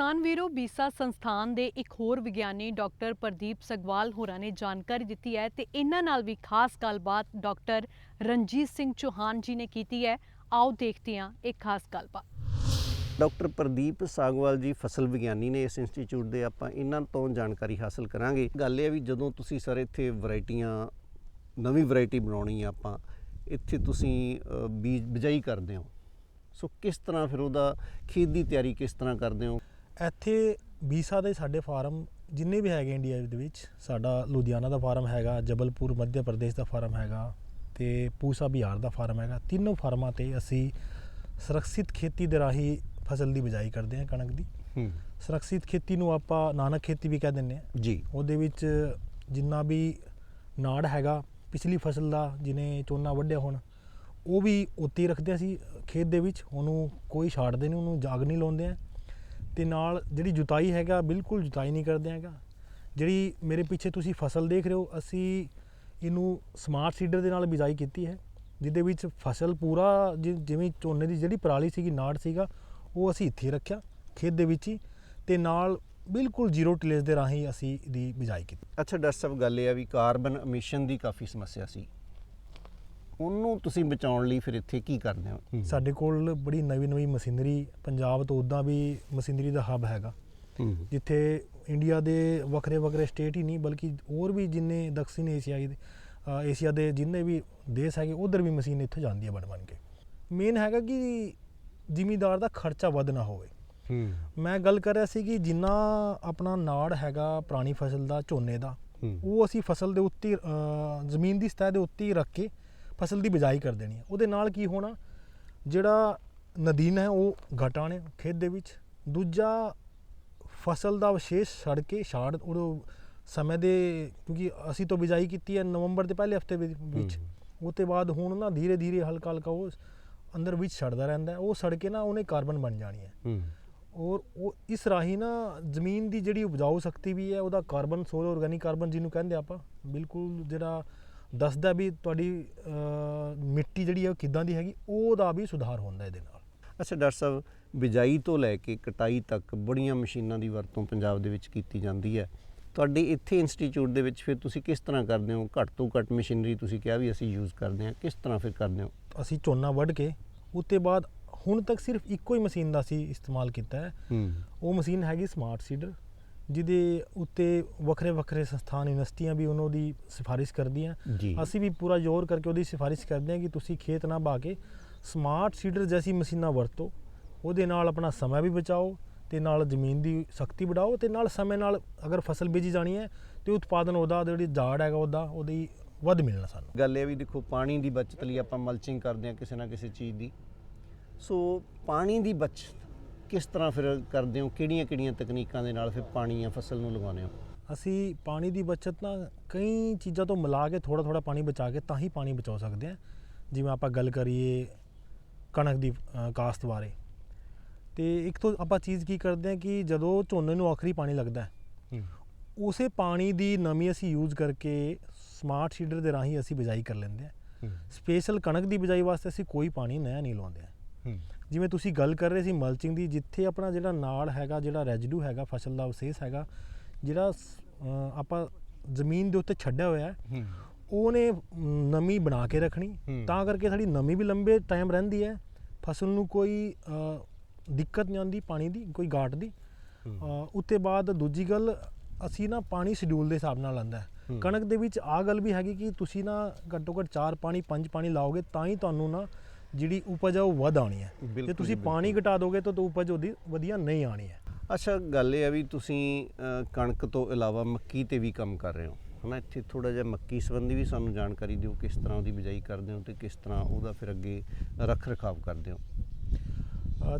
ਕਿਸਾਨ ਵੀਰੋ ਬੀਸਾ ਸੰਸਥਾਨ ਦੇ ਇੱਕ ਹੋਰ ਵਿਗਿਆਨੀ ਡਾਕਟਰ ਪ੍ਰਦੀਪ ਸਗਵਾਲ ਹੋਰਾਂ ਨੇ ਜਾਣਕਾਰੀ ਦਿੱਤੀ ਹੈ ਤੇ ਇਹਨਾਂ ਨਾਲ ਵੀ ਖਾਸ ਗੱਲਬਾਤ ਡਾਕਟਰ ਰਣਜੀਤ ਸਿੰਘ ਚੌਹਾਨ ਜੀ ਨੇ ਕੀਤੀ ਹੈ। ਆਓ ਦੇਖਦੇ ਹਾਂ ਇਹ ਖਾਸ ਗੱਲਬਾਤ। ਡਾਕਟਰ ਪ੍ਰਦੀਪ ਸਾਗਵਾਲ ਜੀ ਫਸਲ ਵਿਗਿਆਨੀ ਨੇ ਇਸ ਇੰਸਟੀਚਿਊਟ ਦੇ ਆਪਾਂ ਇਹਨਾਂ ਤੋਂ ਜਾਣਕਾਰੀ ਹਾਸਲ ਕਰਾਂਗੇ। ਗੱਲ ਇਹ ਹੈ ਵੀ ਜਦੋਂ ਤੁਸੀਂ ਸਰ ਇੱਥੇ ਵੈਰਾਈਟੀਆਂ ਨਵੀਂ ਵੈਰਾਈਟੀ ਬਣਾਉਣੀ ਆ ਆਪਾਂ ਇੱਥੇ ਤੁਸੀਂ ਅ, ਬੀਜ ਬਿਜਾਈ ਕਰਦੇ ਹੋ। ਸੋ ਕਿਸ ਤਰ੍ਹਾਂ ਫਿਰ ਉਹਦਾ ਖੇਤ ਦੀ ਤਿਆਰੀ ਕਿਸ ਤਰ੍ਹਾਂ ਕਰਦੇ ਹੋ? ਇੱਥੇ ਬੀਸਾ ਦੇ ਸਾਡੇ ਫਾਰਮ ਜਿੰਨੇ ਵੀ ਹੈਗੇ ਇੰਡੀਆ ਦੇ ਵਿੱਚ ਸਾਡਾ ਲੁਧਿਆਣਾ ਦਾ ਫਾਰਮ ਹੈਗਾ ਜਬਲਪੁਰ ਮੱਧ ਪ੍ਰਦੇਸ਼ ਦਾ ਫਾਰਮ ਹੈਗਾ ਤੇ ਪੂਸਾ ਬਿਹਾਰ ਦਾ ਫਾਰਮ ਹੈਗਾ। ਤਿੰਨੋਂ ਫਾਰਮਾਂ ਤੇ ਅਸੀਂ ਸੁਰੱਖਿਅਤ ਖੇਤੀ ਦੇ ਰਾਹੀਂ ਫਸਲ ਦੀ ਬਿਜਾਈ ਕਰਦੇ ਹਾਂ ਕਣਕ ਦੀ। ਹੂੰ। ਸੁਰੱਖਿਅਤ ਖੇਤੀ ਨੂੰ ਆਪਾਂ ਨਾਨਕ ਖੇਤੀ ਵੀ ਕਹਿ ਦਿੰਦੇ ਹਾਂ। ਜੀ। ਉਹਦੇ ਵਿੱਚ ਜਿੰਨਾ ਵੀ ਨਾੜ ਹੈਗਾ ਪਿਛਲੀ ਫਸਲ ਦਾ ਜਿਹਨੇ ਝੋਨਾ ਵੱਢਿਆ ਹੁਣ ਉਹ ਵੀ ਉੱਤੇ ਰੱਖਦੇ ਅਸੀਂ ਖੇਤ ਦੇ ਵਿੱਚ। ਉਹਨੂੰ ਕੋਈ ਛਾੜਦੇ ਨਹੀਂ ਉਹਨੂੰ ਜਾਗ ਨਹੀਂ ਲਾਉਂਦੇ ਆ ਤੇ ਨਾਲ ਜਿਹੜੀ ਜੁਤਾਈ ਹੈਗਾ, ਬਿਲਕੁਲ ਜੁਤਾਈ ਨਹੀਂ ਕਰਦੇ ਹੈਗਾ। ਜਿਹੜੀ ਮੇਰੇ ਪਿੱਛੇ ਤੁਸੀਂ ਫਸਲ ਦੇਖ ਰਹੇ ਹੋ, ਅਸੀਂ ਇਹਨੂੰ ਸਮਾਰਟ ਸੀਡਰ ਦੇ ਨਾਲ ਬਿਜਾਈ ਕੀਤੀ ਹੈ, ਜਿਹਦੇ ਵਿੱਚ ਫਸਲ ਪੂਰਾ ਜਿ- ਜਿਵੇਂ ਝੋਨੇ ਦੀ ਜਿਹੜੀ ਪਰਾਲੀ ਸੀਗੀ, ਨਾੜ ਸੀਗਾ, ਉਹ ਅਸੀਂ ਇੱਥੇ ਰੱਖਿਆ, ਖੇਤ ਦੇ ਵਿੱਚ ਹੀ, ਤੇ ਨਾਲ ਬਿਲਕੁਲ ਜ਼ੀਰੋ ਟਿਲੇਜ ਦੇ ਰਾਹੀਂ ਅਸੀਂ ਇਹਦੀ ਬਿਜਾਈ ਕੀਤੀ। ਅੱਛਾ, ਡਾਕਟਰ ਸਾਹਿਬ, ਗੱਲ ਇਹ ਆ ਵੀ ਕਾਰਬਨ ਐਮਿਸ਼ਨ ਦੀ ਕਾਫੀ ਸਮੱਸਿਆ ਸੀ। ਉਹਨੂੰ ਤੁਸੀਂ ਬਚਾਉਣ ਲਈ ਫਿਰ ਇੱਥੇ ਕੀ ਕਰਦੇ ਹੋ? ਸਾਡੇ ਕੋਲ ਬੜੀ ਨਵੀਂ ਨਵੀਂ ਮਸ਼ੀਨਰੀ ਪੰਜਾਬ ਤੋਂ ਉੱਦਾਂ ਵੀ ਮਸ਼ੀਨਰੀ ਦਾ ਹੱਬ ਹੈਗਾ। ਜਿੱਥੇ ਇੰਡੀਆ ਦੇ ਵੱਖਰੇ ਵੱਖਰੇ ਸਟੇਟ ਹੀ ਨਹੀਂ ਬਲਕਿ ਹੋਰ ਵੀ ਜਿੰਨੇ ਦਕਸ਼ਿਣ ਏਸ਼ੀਆਈ ਏਸ਼ੀਆ ਦੇ ਜਿੰਨੇ ਵੀ ਦੇਸ਼ ਹੈਗੇ ਉਧਰ ਵੀ ਮਸ਼ੀਨ ਇੱਥੇ ਜਾਂਦੀ ਹੈ ਬਣ ਬਣ ਕੇ। ਮੇਨ ਹੈਗਾ ਕਿ ਜ਼ਿਮੀਦਾਰ ਦਾ ਖਰਚਾ ਵੱਧ ਨਾ ਹੋਵੇ। ਮੈਂ ਗੱਲ ਕਰ ਰਿਹਾ ਸੀ ਕਿ ਜਿੰਨਾ ਆਪਣਾ ਨਾੜ ਹੈਗਾ ਪੁਰਾਣੀ ਫਸਲ ਦਾ ਝੋਨੇ ਦਾ ਉਹ ਅਸੀਂ ਫਸਲ ਦੇ ਉੱਤੇ ਜ਼ਮੀਨ ਦੀ ਸਤਹ ਦੇ ਉੱਤੇ ਹੀ ਰੱਖ ਕੇ ਫਸਲ ਦੀ ਬਿਜਾਈ ਕਰ ਦੇਣੀ ਹੈ। ਉਹਦੇ ਨਾਲ ਕੀ ਹੋਣਾ ਜਿਹੜਾ ਨਦੀਨ ਹੈ ਉਹ ਘਟਾਣੇ ਖੇਤ ਦੇ ਵਿੱਚ। ਦੂਜਾ ਫਸਲ ਦਾ ਵਿਸ਼ੇਸ਼ ਛੜ ਕੇ ਛਾੜ ਉਹ ਸਮੇਂ ਦੇ ਕਿਉਂਕਿ ਅਸੀਂ ਤਾਂ ਬਿਜਾਈ ਕੀਤੀ ਹੈ ਨਵੰਬਰ ਦੇ ਪਹਿਲੇ ਹਫ਼ਤੇ ਵਿੱਚ। ਉਹ ਤੋਂ ਬਾਅਦ ਹੁਣ ਨਾ ਧੀਰੇ ਧੀਰੇ ਹਲਕਾ ਹਲਕਾ ਉਹ ਅੰਦਰ ਵਿੱਚ ਛੜਦਾ ਰਹਿੰਦਾ ਉਹ ਸੜ ਕੇ ਨਾ ਉਹਨੇ ਕਾਰਬਨ ਬਣ ਜਾਣੀ ਹੈ। ਹੂੰ। ਔਰ ਉਹ ਇਸ ਰਾਹੀਂ ਨਾ ਜ਼ਮੀਨ ਦੀ ਜਿਹੜੀ ਉਪਜਾਊ ਸ਼ਕਤੀ ਵੀ ਹੈ ਉਹਦਾ ਕਾਰਬਨ ਸੋਲ ਆਰਗੈਨਿਕ ਕਾਰਬਨ ਜਿਹਨੂੰ ਕਹਿੰਦੇ ਆਪਾਂ ਬਿਲਕੁਲ ਜਿਹੜਾ ਦੱਸਦਾ ਵੀ ਤੁਹਾਡੀ ਮਿੱਟੀ ਜਿਹੜੀ ਹੈ ਉਹ ਕਿੱਦਾਂ ਦੀ ਹੈਗੀ ਉਹਦਾ ਵੀ ਸੁਧਾਰ ਹੁੰਦਾ ਇਹਦੇ ਨਾਲ। ਅੱਛਾ ਡਾਕਟਰ ਸਾਹਿਬ ਬਿਜਾਈ ਤੋਂ ਲੈ ਕੇ ਕਟਾਈ ਤੱਕ ਬੜੀਆਂ ਮਸ਼ੀਨਾਂ ਦੀ ਵਰਤੋਂ ਪੰਜਾਬ ਦੇ ਵਿੱਚ ਕੀਤੀ ਜਾਂਦੀ ਹੈ। ਤੁਹਾਡੇ ਇੱਥੇ ਇੰਸਟੀਚਿਊਟ ਦੇ ਵਿੱਚ ਫਿਰ ਤੁਸੀਂ ਕਿਸ ਤਰ੍ਹਾਂ ਕਰਦੇ ਹੋ? ਘੱਟ ਤੋਂ ਘੱਟ ਮਸ਼ੀਨਰੀ ਤੁਸੀਂ ਕਿਹਾ ਵੀ ਅਸੀਂ ਯੂਜ਼ ਕਰਦੇ ਹਾਂ ਕਿਸ ਤਰ੍ਹਾਂ ਫਿਰ ਕਰਦੇ ਹੋ? ਅਸੀਂ ਝੋਨਾ ਵੱਢ ਕੇ ਉੱਤੇ ਬਾਅਦ ਹੁਣ ਤੱਕ ਸਿਰਫ ਇੱਕੋ ਹੀ ਮਸ਼ੀਨ ਦਾ ਅਸੀਂ ਇਸਤੇਮਾਲ ਕੀਤਾ ਹੂੰ। ਉਹ ਮਸ਼ੀਨ ਹੈਗੀ ਸਮਾਰਟ ਸੀਡਰ ਜਿਹਦੇ ਉੱਤੇ ਵੱਖਰੇ ਵੱਖਰੇ ਸੰਸਥਾਨ ਯੂਨੀਵਰਸਿਟੀਆਂ ਵੀ ਉਹਨਾਂ ਦੀ ਸਿਫਾਰਿਸ਼ ਕਰਦੀਆਂ। ਜੀ। ਅਸੀਂ ਵੀ ਪੂਰਾ ਜ਼ੋਰ ਕਰਕੇ ਉਹਦੀ ਸਿਫਾਰਿਸ਼ ਕਰਦੇ ਹਾਂ ਕਿ ਤੁਸੀਂ ਖੇਤ ਨਾ ਬਾ ਕੇ ਸਮਾਰਟ ਸੀਡਰ ਜੈਸੀ ਮਸ਼ੀਨਾਂ ਵਰਤੋ। ਉਹਦੇ ਨਾਲ ਆਪਣਾ ਸਮਾਂ ਵੀ ਬਚਾਓ ਤੇ ਨਾਲ ਜ਼ਮੀਨ ਦੀ ਸ਼ਕਤੀ ਵਧਾਓ ਤੇ ਨਾਲ ਸਮੇਂ ਨਾਲ ਅਗਰ ਫਸਲ ਬੀਜੀ ਜਾਣੀ ਹੈ ਤੇ ਉਤਪਾਦਨ ਉਹਦਾ ਜਿਹੜੀ ਝਾੜ ਹੈਗਾ ਉਹਦਾ ਉਹਦੀ ਵੱਧ ਮਿਲਣਾ ਸਾਨੂੰ। ਗੱਲ ਇਹ ਵੀ ਦੇਖੋ ਪਾਣੀ ਦੀ ਬਚਤ ਲਈ ਆਪਾਂ ਮਲਚਿੰਗ ਕਰਦੇ ਹਾਂ ਕਿਸੇ ਨਾ ਕਿਸੇ ਚੀਜ਼ ਦੀ। ਸੋ ਪਾਣੀ ਦੀ ਬਚਤ ਕਿਸ ਤਰ੍ਹਾਂ ਫਿਰ ਕਰਦੇ ਹੋ? ਕਿਹੜੀਆਂ ਕਿਹੜੀਆਂ ਤਕਨੀਕਾਂ ਦੇ ਨਾਲ ਫਿਰ ਪਾਣੀ ਜਾਂ ਫਸਲ ਨੂੰ ਲਗਾਉਂਦੇ ਹੋ? ਅਸੀਂ ਪਾਣੀ ਦੀ ਬਚਤ ਨਾ ਕਈ ਚੀਜ਼ਾਂ ਤੋਂ ਮਿਲਾ ਕੇ ਥੋੜਾ ਥੋੜਾ ਪਾਣੀ ਬਚਾ ਕੇ ਤਾਂ ਹੀ ਪਾਣੀ ਬਚਾ ਸਕਦੇ ਹਾਂ। ਜਿਵੇਂ ਆਪਾਂ ਗੱਲ ਕਰੀਏ ਕਣਕ ਦੀ ਕਾਸ਼ਤ ਬਾਰੇ। ਤੇ ਇੱਕ ਤੋਂ ਆਪਾਂ ਚੀਜ਼ ਕੀ ਕਰਦੇ ਹਾਂ ਕਿ ਜਦੋਂ ਝੋਨੇ ਨੂੰ ਆਖਰੀ ਪਾਣੀ ਲੱਗਦਾ ਹੈ ਉਸੇ ਪਾਣੀ ਦੀ ਨਮੀ ਅਸੀਂ ਯੂਜ਼ ਕਰਕੇ ਸਮਾਰਟ ਸੀਡਰ ਦੇ ਰਾਹੀਂ ਅਸੀਂ ਬਿਜਾਈ ਕਰ ਲੈਂਦੇ ਹਾਂ। ਸਪੈਸ਼ਲ ਕਣਕ ਦੀ ਬਿਜਾਈ ਵਾਸਤੇ ਅਸੀਂ ਕੋਈ ਪਾਣੀ ਨया ਨਹੀਂ ਲਾਉਂਦੇ ਹਾਂ। ਜਿਵੇਂ ਤੁਸੀਂ ਗੱਲ ਕਰ ਰਹੇ ਸੀ ਮਲਚਿੰਗ ਦੀ ਜਿੱਥੇ ਆਪਣਾ ਜਿਹੜਾ ਨਾੜ ਹੈਗਾ ਜਿਹੜਾ ਰੈਜੀਡੂ ਹੈਗਾ ਫਸਲ ਦਾ ਅਵਸ਼ੇਸ਼ ਹੈਗਾ ਜਿਹੜਾ ਆਪਾਂ ਜ਼ਮੀਨ ਦੇ ਉੱਤੇ ਛੱਡਿਆ ਹੋਇਆ ਹੈ ਉਹਨੇ ਨਮੀ ਬਣਾ ਕੇ ਰੱਖਣੀ। ਤਾਂ ਕਰਕੇ ਸਾਡੀ ਨਮੀ ਵੀ ਲੰਬੇ ਟਾਈਮ ਰਹਿੰਦੀ ਹੈ। ਫਸਲ ਨੂੰ ਕੋਈ ਦਿੱਕਤ ਨਹੀਂ ਆਉਂਦੀ ਪਾਣੀ ਦੀ ਕੋਈ ਘਾਟ ਦੀ। ਉੱਤੇ ਬਾਅਦ ਦੂਜੀ ਗੱਲ ਅਸੀਂ ਨਾ ਪਾਣੀ ਸ਼ਡਿਊਲ ਦੇ ਹਿਸਾਬ ਨਾਲ ਆਂਦਾ। ਕਣਕ ਦੇ ਵਿੱਚ ਆ ਗੱਲ ਵੀ ਹੈਗੀ ਕਿ ਤੁਸੀਂ ਨਾ ਘੱਟੋ ਘੱਟ 4 ਪਾਣੀ 5 ਪਾਣੀ ਲਾਓਗੇ ਤਾਂ ਹੀ ਤੁਹਾਨੂੰ ਨਾ ਜਿਹੜੀ ਉਪਜ ਆ ਉਹ ਵੱਧ ਆਣੀ ਹੈ। ਜੇ ਜੀ, ਤੁਸੀਂ ਪਾਣੀ ਘਟਾ ਦੋਗੇ ਤਾਂ ਤਾਂ ਉਪਜ ਉਹਦੀ ਵਧੀਆ ਨਹੀਂ ਆਣੀ ਹੈ। ਅੱਛਾ ਗੱਲ ਇਹ ਹੈ ਵੀ ਤੁਸੀਂ ਕਣਕ ਤੋਂ ਇਲਾਵਾ ਮੱਕੀ ਤੇ ਵੀ ਕੰਮ ਕਰ ਰਹੇ ਹੋ ਹਨਾ? ਇੱਥੇ ਥੋੜਾ ਜਿਹਾ ਮੱਕੀ ਸੰਬੰਧੀ ਵੀ ਸਾਨੂੰ ਜਾਣਕਾਰੀ ਦਿਓ ਕਿਸ ਤਰ੍ਹਾਂ ਉਹਦੀ ਬਿਜਾਈ ਕਰਦੇ ਹੋ ਤੇ ਕਿਸ ਤਰ੍ਹਾਂ ਉਹਦਾ ਫਿਰ ਅੱਗੇ ਰੱਖ ਰਖਾਵ ਕਰਦੇ ਹੋ।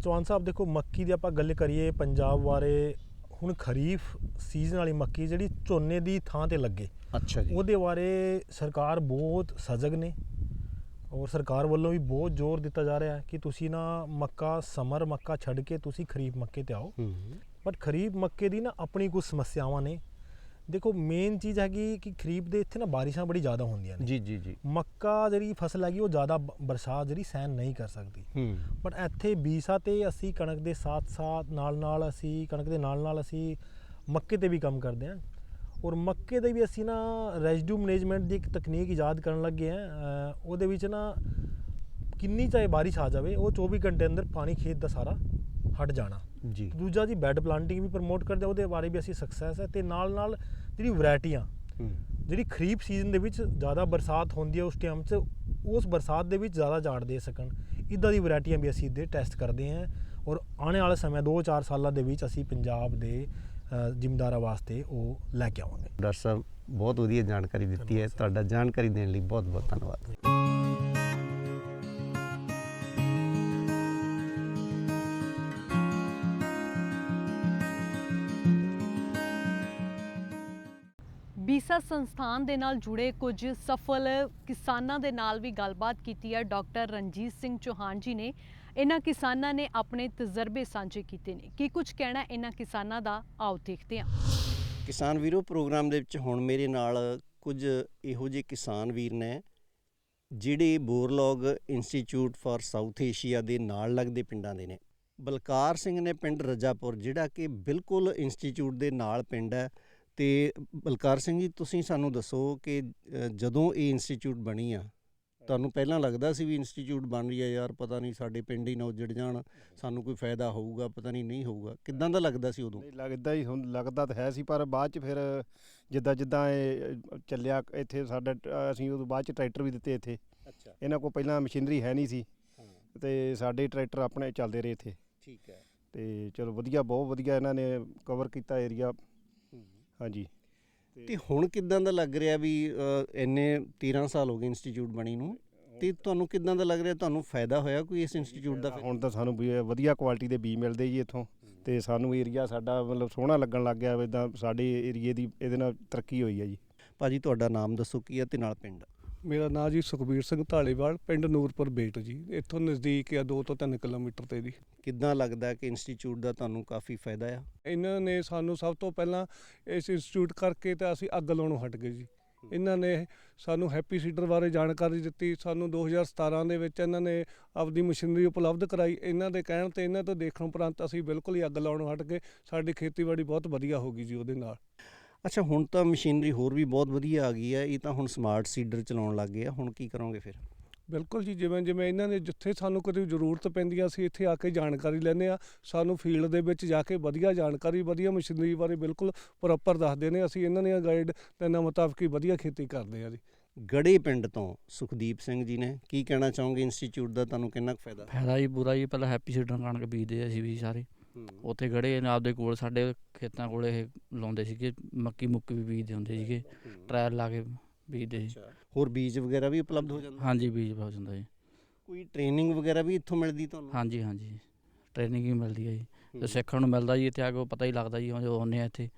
ਚੌਹਾਨ ਸਾਹਿਬ ਦੇਖੋ ਮੱਕੀ ਦੀ ਆਪਾਂ ਗੱਲ ਕਰੀਏ ਪੰਜਾਬ ਬਾਰੇ ਹੁਣ ਖਰੀਫ ਸੀਜ਼ਨ ਵਾਲੀ ਮੱਕੀ ਜਿਹੜੀ ਝੋਨੇ ਦੀ ਥਾਂ ਤੇ ਲੱਗੇ ਅੱਛਾ ਉਹਦੇ ਬਾਰੇ ਸਰਕਾਰ ਬਹੁਤ ਸਜਗ ਨੇ। ਔਰ ਸਰਕਾਰ ਵੱਲੋਂ ਵੀ ਬਹੁਤ ਜ਼ੋਰ ਦਿੱਤਾ ਜਾ ਰਿਹਾ ਹੈ ਕਿ ਤੁਸੀਂ ਨਾ ਮੱਕਾ ਸਮਰ ਮੱਕਾ ਛੱਡ ਕੇ ਤੁਸੀਂ ਖਰੀਫ ਮੱਕੇ ਤੇ ਆਓ। ਬਟ ਖਰੀਫ ਮੱਕੇ ਦੀ ਨਾ ਆਪਣੀ ਕੁਝ ਸਮੱਸਿਆਵਾਂ ਨੇ। ਦੇਖੋ ਮੇਨ ਚੀਜ਼ ਹੈਗੀ ਕਿ ਖਰੀਫ ਦੇ ਇੱਥੇ ਨਾ ਬਾਰਿਸ਼ਾਂ ਬੜੀ ਜ਼ਿਆਦਾ ਹੁੰਦੀਆਂ ਨੇ। ਜੀ ਜੀ ਜੀ। ਮੱਕਾ ਜਿਹੜੀ ਫਸਲ ਹੈਗੀ ਉਹ ਜ਼ਿਆਦਾ ਬਰਸਾਤ ਜਿਹੜੀ ਸਹਿਣ ਨਹੀਂ ਕਰ ਸਕਦੀ। ਬਟ ਇੱਥੇ ਬੀਸਾ ਤੇ ਅਸੀਂ ਕਣਕ ਦੇ ਸਾਥ ਸਾਥ ਨਾਲ ਨਾਲ ਅਸੀਂ ਕਣਕ ਦੇ ਨਾਲ ਨਾਲ ਅਸੀਂ ਮੱਕੇ ਤੇ ਵੀ ਕੰਮ ਕਰਦੇ ਹਾਂ। ਔਰ ਮੱਕੇ ਦੇ ਵੀ ਅਸੀਂ ਨਾ ਰੈਜ਼ਿਡਿਊ ਮੈਨੇਜਮੈਂਟ ਦੀ ਇੱਕ ਤਕਨੀਕ ਇਜਾਦ ਕਰਨ ਲੱਗੇ ਅਹ ਉਹਦੇ ਵਿੱਚ ਨਾ ਕਿੰਨੀ ਚਾਹੇ ਬਾਰਿਸ਼ ਆ ਜਾਵੇ ਉਹ 24 ਘੰਟੇ ਅੰਦਰ ਪਾਣੀ ਖੇਤ ਦਾ ਸਾਰਾ ਹਟ ਜਾਣਾ। ਜੀ। ਦੂਜਾ ਜੀ ਬੈੱਡ ਪਲਾਂਟਿੰਗ ਵੀ ਪ੍ਰਮੋਟ ਕਰਦੇ ਉਹਦੇ ਬਾਰੇ ਵੀ ਅਸੀਂ ਸਕਸੈਸ ਹੈ ਤੇ ਨਾਲ ਨਾਲ ਜਿਹੜੀ ਵੈਰਾਈਟੀਆਂ ਜਿਹੜੀ ਖਰੀਫ ਸੀਜ਼ਨ ਦੇ ਵਿੱਚ ਜ਼ਿਆਦਾ ਬਰਸਾਤ ਹੁੰਦੀ ਹੈ ਉਸ ਟਾਈਮ 'ਚ ਉਸ ਬਰਸਾਤ ਦੇ ਵਿੱਚ ਜ਼ਿਆਦਾ ਝਾੜ ਦੇ ਸਕਣ। ਇਦਾਂ ਦੀ ਵੈਰਾਈਟੀਆਂ ਵੀ ਅਸੀਂ ਇਹਦੇ ਟੈਸਟ ਕਰਦੇ ਹਾਂ ਔਰ ਆਉਣ ਵਾਲੇ ਸਮੇਂ 2-4 ਸਾਲਾਂ ਦੇ ਵਿੱਚ ਅਸੀਂ ਪੰਜਾਬ ਦੇ ਜ਼ਿਮੀਂਦਾਰਾਂ ਵਾਸਤੇ ਉਹ ਲੈ ਕੇ ਆਵਾਂਗੇ। ਡਾਕਟਰ ਸਾਹਿਬ ਬਹੁਤ ਵਧੀਆ ਜਾਣਕਾਰੀ ਦਿੱਤੀ ਹੈ। ਤੁਹਾਡਾ ਜਾਣਕਾਰੀ ਦੇਣ ਲਈ ਬਹੁਤ ਬਹੁਤ ਧੰਨਵਾਦ। ਬੀਸਾ ਸੰਸਥਾਨ ਦੇ ਨਾਲ ਜੁੜੇ ਕੁਝ ਸਫਲ ਕਿਸਾਨਾਂ ਦੇ ਨਾਲ ਵੀ ਗੱਲਬਾਤ ਕੀਤੀ ਹੈ। ਡਾਕਟਰ ਰਣਜੀਤ ਸਿੰਘ ਚੌਹਾਨ ਜੀ ਨੇ ਇਹਨਾਂ ਕਿਸਾਨਾਂ ਨੇ ਆਪਣੇ ਤਜਰਬੇ ਸਾਂਝੇ ਕੀਤੇ ਨੇ। ਕੀ ਕੁਝ ਕਹਿਣਾ ਇਹਨਾਂ ਕਿਸਾਨਾਂ ਦਾ? ਆਓ ਦੇਖਦੇ ਹਾਂ। ਕਿਸਾਨ ਵੀਰੋ, ਪ੍ਰੋਗਰਾਮ ਦੇ ਵਿੱਚ ਹੁਣ ਮੇਰੇ ਨਾਲ ਕੁਝ ਇਹੋ ਜਿਹੇ ਕਿਸਾਨ ਵੀਰ ਨੇ, ਜਿਹੜੇ Borlaug institute for South Asia ਦੇ ਨਾਲ ਲੱਗਦੇ ਪਿੰਡਾਂ ਦੇ ਨੇ। ਬਲਕਾਰ ਸਿੰਘ ਨੇ ਪਿੰਡ ਰਜਾਪੁਰ, ਜਿਹੜਾ ਕਿ ਬਿਲਕੁਲ ਇੰਸਟੀਚਿਊਟ ਦੇ ਨਾਲ ਪਿੰਡ ਹੈ। ਤੇ ਬਲਕਾਰ ਸਿੰਘ ਜੀ, ਤੁਸੀਂ ਸਾਨੂੰ ਦੱਸੋ ਕਿ ਜਦੋਂ ਇਹ ਇੰਸਟੀਚਿਊਟ ਬਣੀ ਆ ਤੁਹਾਨੂੰ ਪਹਿਲਾਂ ਲੱਗਦਾ ਸੀ ਵੀ ਇੰਸਟੀਚਿਊਟ ਬਣ ਰਹੀ ਹੈ ਯਾਰ ਪਤਾ ਨਹੀਂ ਸਾਡੇ ਪਿੰਡ ਹੀ ਨਾ ਉੱਜੜ ਜਾਣ ਸਾਨੂੰ ਕੋਈ ਫਾਇਦਾ ਹੋਊਗਾ ਪਤਾ ਨਹੀਂ ਨਹੀਂ ਹੋਊਗਾ। ਕਿੱਦਾਂ ਦਾ ਲੱਗਦਾ ਸੀ ਉਦੋਂ? ਨਹੀਂ ਲੱਗਦਾ ਹੀ ਹੁਣ ਲੱਗਦਾ ਤਾਂ ਹੈ ਸੀ ਪਰ ਬਾਅਦ ਚ ਫਿਰ ਜਿੱਦਾਂ ਜਿੱਦਾਂ ਇਹ ਚੱਲਿਆ ਇੱਥੇ ਸਾਡਾ ਅਸੀਂ ਉਦੋਂ ਬਾਅਦ ਚ ਟਰੈਕਟਰ ਵੀ ਦਿੱਤੇ ਇੱਥੇ। ਅੱਛਾ। ਇਹਨਾਂ ਕੋਲ ਪਹਿਲਾਂ ਮਸ਼ੀਨਰੀ ਹੈ ਨਹੀਂ ਸੀ। ਤੇ ਸਾਡੇ ਟਰੈਕਟਰ ਆਪਣੇ ਚੱਲਦੇ ਰਹੇ ਇੱਥੇ। ਠੀਕ ਹੈ। ਤੇ ਚਲੋ ਵਧੀਆ ਬਹੁਤ ਵਧੀਆ ਇਹਨਾਂ ਨੇ ਕਵਰ ਕੀਤਾ ਏਰੀਆ ਹਾਂਜੀ। ਤੇ ਹੁਣ ਕਿਦਾਂ ਦਾ ਲੱਗ ਰਿਹਾ ਵੀ ਇੰਨੇ 13 ਸਾਲ ਹੋ ਗਏ ਇੰਸਟੀਚਿਊਟ ਬਣੀ ਨੂੰ? ਤੇ ਤੁਹਾਨੂੰ ਕਿਦਾਂ ਦਾ ਲੱਗ ਰਿਹਾ? ਤੁਹਾਨੂੰ ਫਾਇਦਾ ਹੋਇਆ ਕੋਈ ਇਸ ਇੰਸਟੀਚਿਊਟ ਦਾ? ਹੁਣ ਤਾਂ ਸਾਨੂੰ ਵਧੀਆ ਕੁਆਲਿਟੀ ਦੇ ਬੀਜ ਮਿਲਦੇ ਜੀ ਇੱਥੋਂ। ਤੇ ਸਾਨੂੰ ਏਰੀਆ ਸਾਡਾ ਮਤਲਬ ਸੋਹਣਾ ਲੱਗਣ ਲੱਗ ਗਿਆ ਇਦਾਂ ਸਾਡੇ ਏਰੀਏ ਦੀ ਇਹਦੇ ਨਾਲ ਤਰੱਕੀ ਹੋਈ ਹੈ ਜੀ। ਭਾਜੀ ਤੁਹਾਡਾ ਨਾਮ ਦੱਸੋ ਕੀ ਹੈ ਤੇ ਨਾਲ ਪਿੰਡ? ਮੇਰਾ ਨਾਂ ਜੀ ਸੁਖਬੀਰ ਸਿੰਘ ਢਾਲੀਵਾਲ ਪਿੰਡ ਨੂਰਪੁਰ ਬੇਟ ਜੀ। ਇੱਥੋਂ ਨਜ਼ਦੀਕ ਆ 2 ਤੋਂ 3 ਕਿਲੋਮੀਟਰ ਤੇ ਜੀ। ਕਿੱਦਾਂ ਲੱਗਦਾ ਕਿ ਇੰਸਟੀਚਿਊਟ ਦਾ ਤੁਹਾਨੂੰ ਕਾਫੀ ਫਾਇਦਾ ਆ? ਇਹਨਾਂ ਨੇ ਸਾਨੂੰ ਸਭ ਤੋਂ ਪਹਿਲਾਂ ਇਸ ਇੰਸਟੀਚਿਊਟ ਕਰਕੇ ਤਾਂ ਅਸੀਂ ਅੱਗ ਲਾਉਣੋਂ ਹਟ ਗਏ ਜੀ। ਇਹਨਾਂ ਨੇ ਸਾਨੂੰ ਹੈਪੀ ਸੀਡਰ ਬਾਰੇ ਜਾਣਕਾਰੀ ਦਿੱਤੀ। ਸਾਨੂੰ 2017 ਦੇ ਵਿੱਚ ਇਹਨਾਂ ਨੇ ਆਪਦੀ ਮਸ਼ੀਨਰੀ ਉਪਲਬਧ ਕਰਾਈ। ਇਹਨਾਂ ਦੇ ਕਹਿਣ ਤੇ ਇਹਨਾਂ ਤੋਂ ਦੇਖਣ ਉਪਰੰਤ ਅਸੀਂ ਬਿਲਕੁਲ ਹੀ ਅੱਗ ਲਾਉਣੋਂ ਹਟ ਗਏ। ਸਾਡੀ ਖੇਤੀਬਾੜੀ ਬਹੁਤ ਵਧੀਆ ਹੋ ਗਈ ਜੀ ਉਹਦੇ ਨਾਲ। ਅੱਛਾ ਹੁਣ ਤਾਂ ਮਸ਼ੀਨਰੀ ਹੋਰ ਵੀ ਬਹੁਤ ਵਧੀਆ ਆ ਗਈ ਹੈ ਇਹ ਤਾਂ ਹੁਣ ਸਮਾਰਟ ਸੀਡਰ ਚਲਾਉਣ ਲੱਗ ਗਏ ਆ ਹੁਣ ਕੀ ਕਰੋਗੇ ਫਿਰ? ਬਿਲਕੁਲ ਜੀ ਜਿਵੇਂ ਜਿਵੇਂ ਇਹਨਾਂ ਨੇ ਜਿੱਥੇ ਸਾਨੂੰ ਕਦੇ ਜ਼ਰੂਰਤ ਪੈਂਦੀ ਆ ਅਸੀਂ ਇੱਥੇ ਆ ਕੇ ਜਾਣਕਾਰੀ ਲੈਂਦੇ ਆ ਸਾਨੂੰ ਫੀਲਡ ਦੇ ਵਿੱਚ ਜਾ ਕੇ ਵਧੀਆ ਜਾਣਕਾਰੀ ਵਧੀਆ ਮਸ਼ੀਨਰੀ ਬਾਰੇ ਬਿਲਕੁਲ ਪ੍ਰੋਪਰ ਦੱਸਦੇ ਨੇ ਅਸੀਂ ਇਹਨਾਂ ਦੀਆਂ ਗਾਈਡ ਤੇ ਇਹਨਾਂ ਮੁਤਾਬਕ ਹੀ ਵਧੀਆ ਖੇਤੀ ਕਰਦੇ ਆ ਜੀ। ਗੜੇ ਪਿੰਡ ਤੋਂ ਸੁਖਦੀਪ ਸਿੰਘ ਜੀ ਨੇ ਕੀ ਕਹਿਣਾ ਚਾਹੋਗੇ ਇੰਸਟੀਚਿਊਟ ਦਾ ਤੁਹਾਨੂੰ ਕਿੰਨਾ ਕੁ ਫਾਇਦਾ? ਫਾਇਦਾ ਜੀ ਪੂਰਾ ਜੀ ਪਹਿਲਾਂ ਹੈਪੀ ਸੀਡਰ ਕਣਕ ਬੀਜਦੇ ਅਸੀਂ ਵੀ ਸਾਰੇ। ਉੱਥੇ ਗੜੇ ਨੇ ਆਪਦੇ ਕੋਲ ਸਾਡੇ ਖੇਤਾਂ ਕੋਲ ਇਹ ਲਾਉਂਦੇ ਸੀਗੇ ਮੱਕੀ ਮੁੱਕੀ ਵੀ ਬੀਜਦੇ ਹੁੰਦੇ ਸੀਗੇ ਟਰਾਇਲ ਲਾ ਕੇ ਬੀਜਦੇ ਸੀ। ਹੋਰ ਬੀਜ ਵਗੈਰਾ ਵੀ ਉਪਲਬਧ ਹੋ ਜਾਂਦੇ? ਹਾਂਜੀ ਬੀਜ ਹੋ ਜਾਂਦਾ ਜੀ। ਕੋਈ ਟ੍ਰੇਨਿੰਗ ਵਗੈਰਾ ਵੀ ਇੱਥੋਂ ਮਿਲਦੀ ਤੁਹਾਨੂੰ? ਹਾਂਜੀ ਹਾਂਜੀ। ਟ੍ਰੇਨਿੰਗ ਵੀ ਮਿਲਦੀ ਹੈ ਜੀ। ਹੂੰ। ਜੋ ਸਿੱਖਣ ਨੂੰ ਮਿਲਦਾ ਜੀ ਇੱਥੇ ਆ ਕੇ ਪਤਾ ਹੀ ਲੱਗਦਾ ਜੀ ਜੋ ਆਉਂਦੇ ਆ ਇੱਥੇ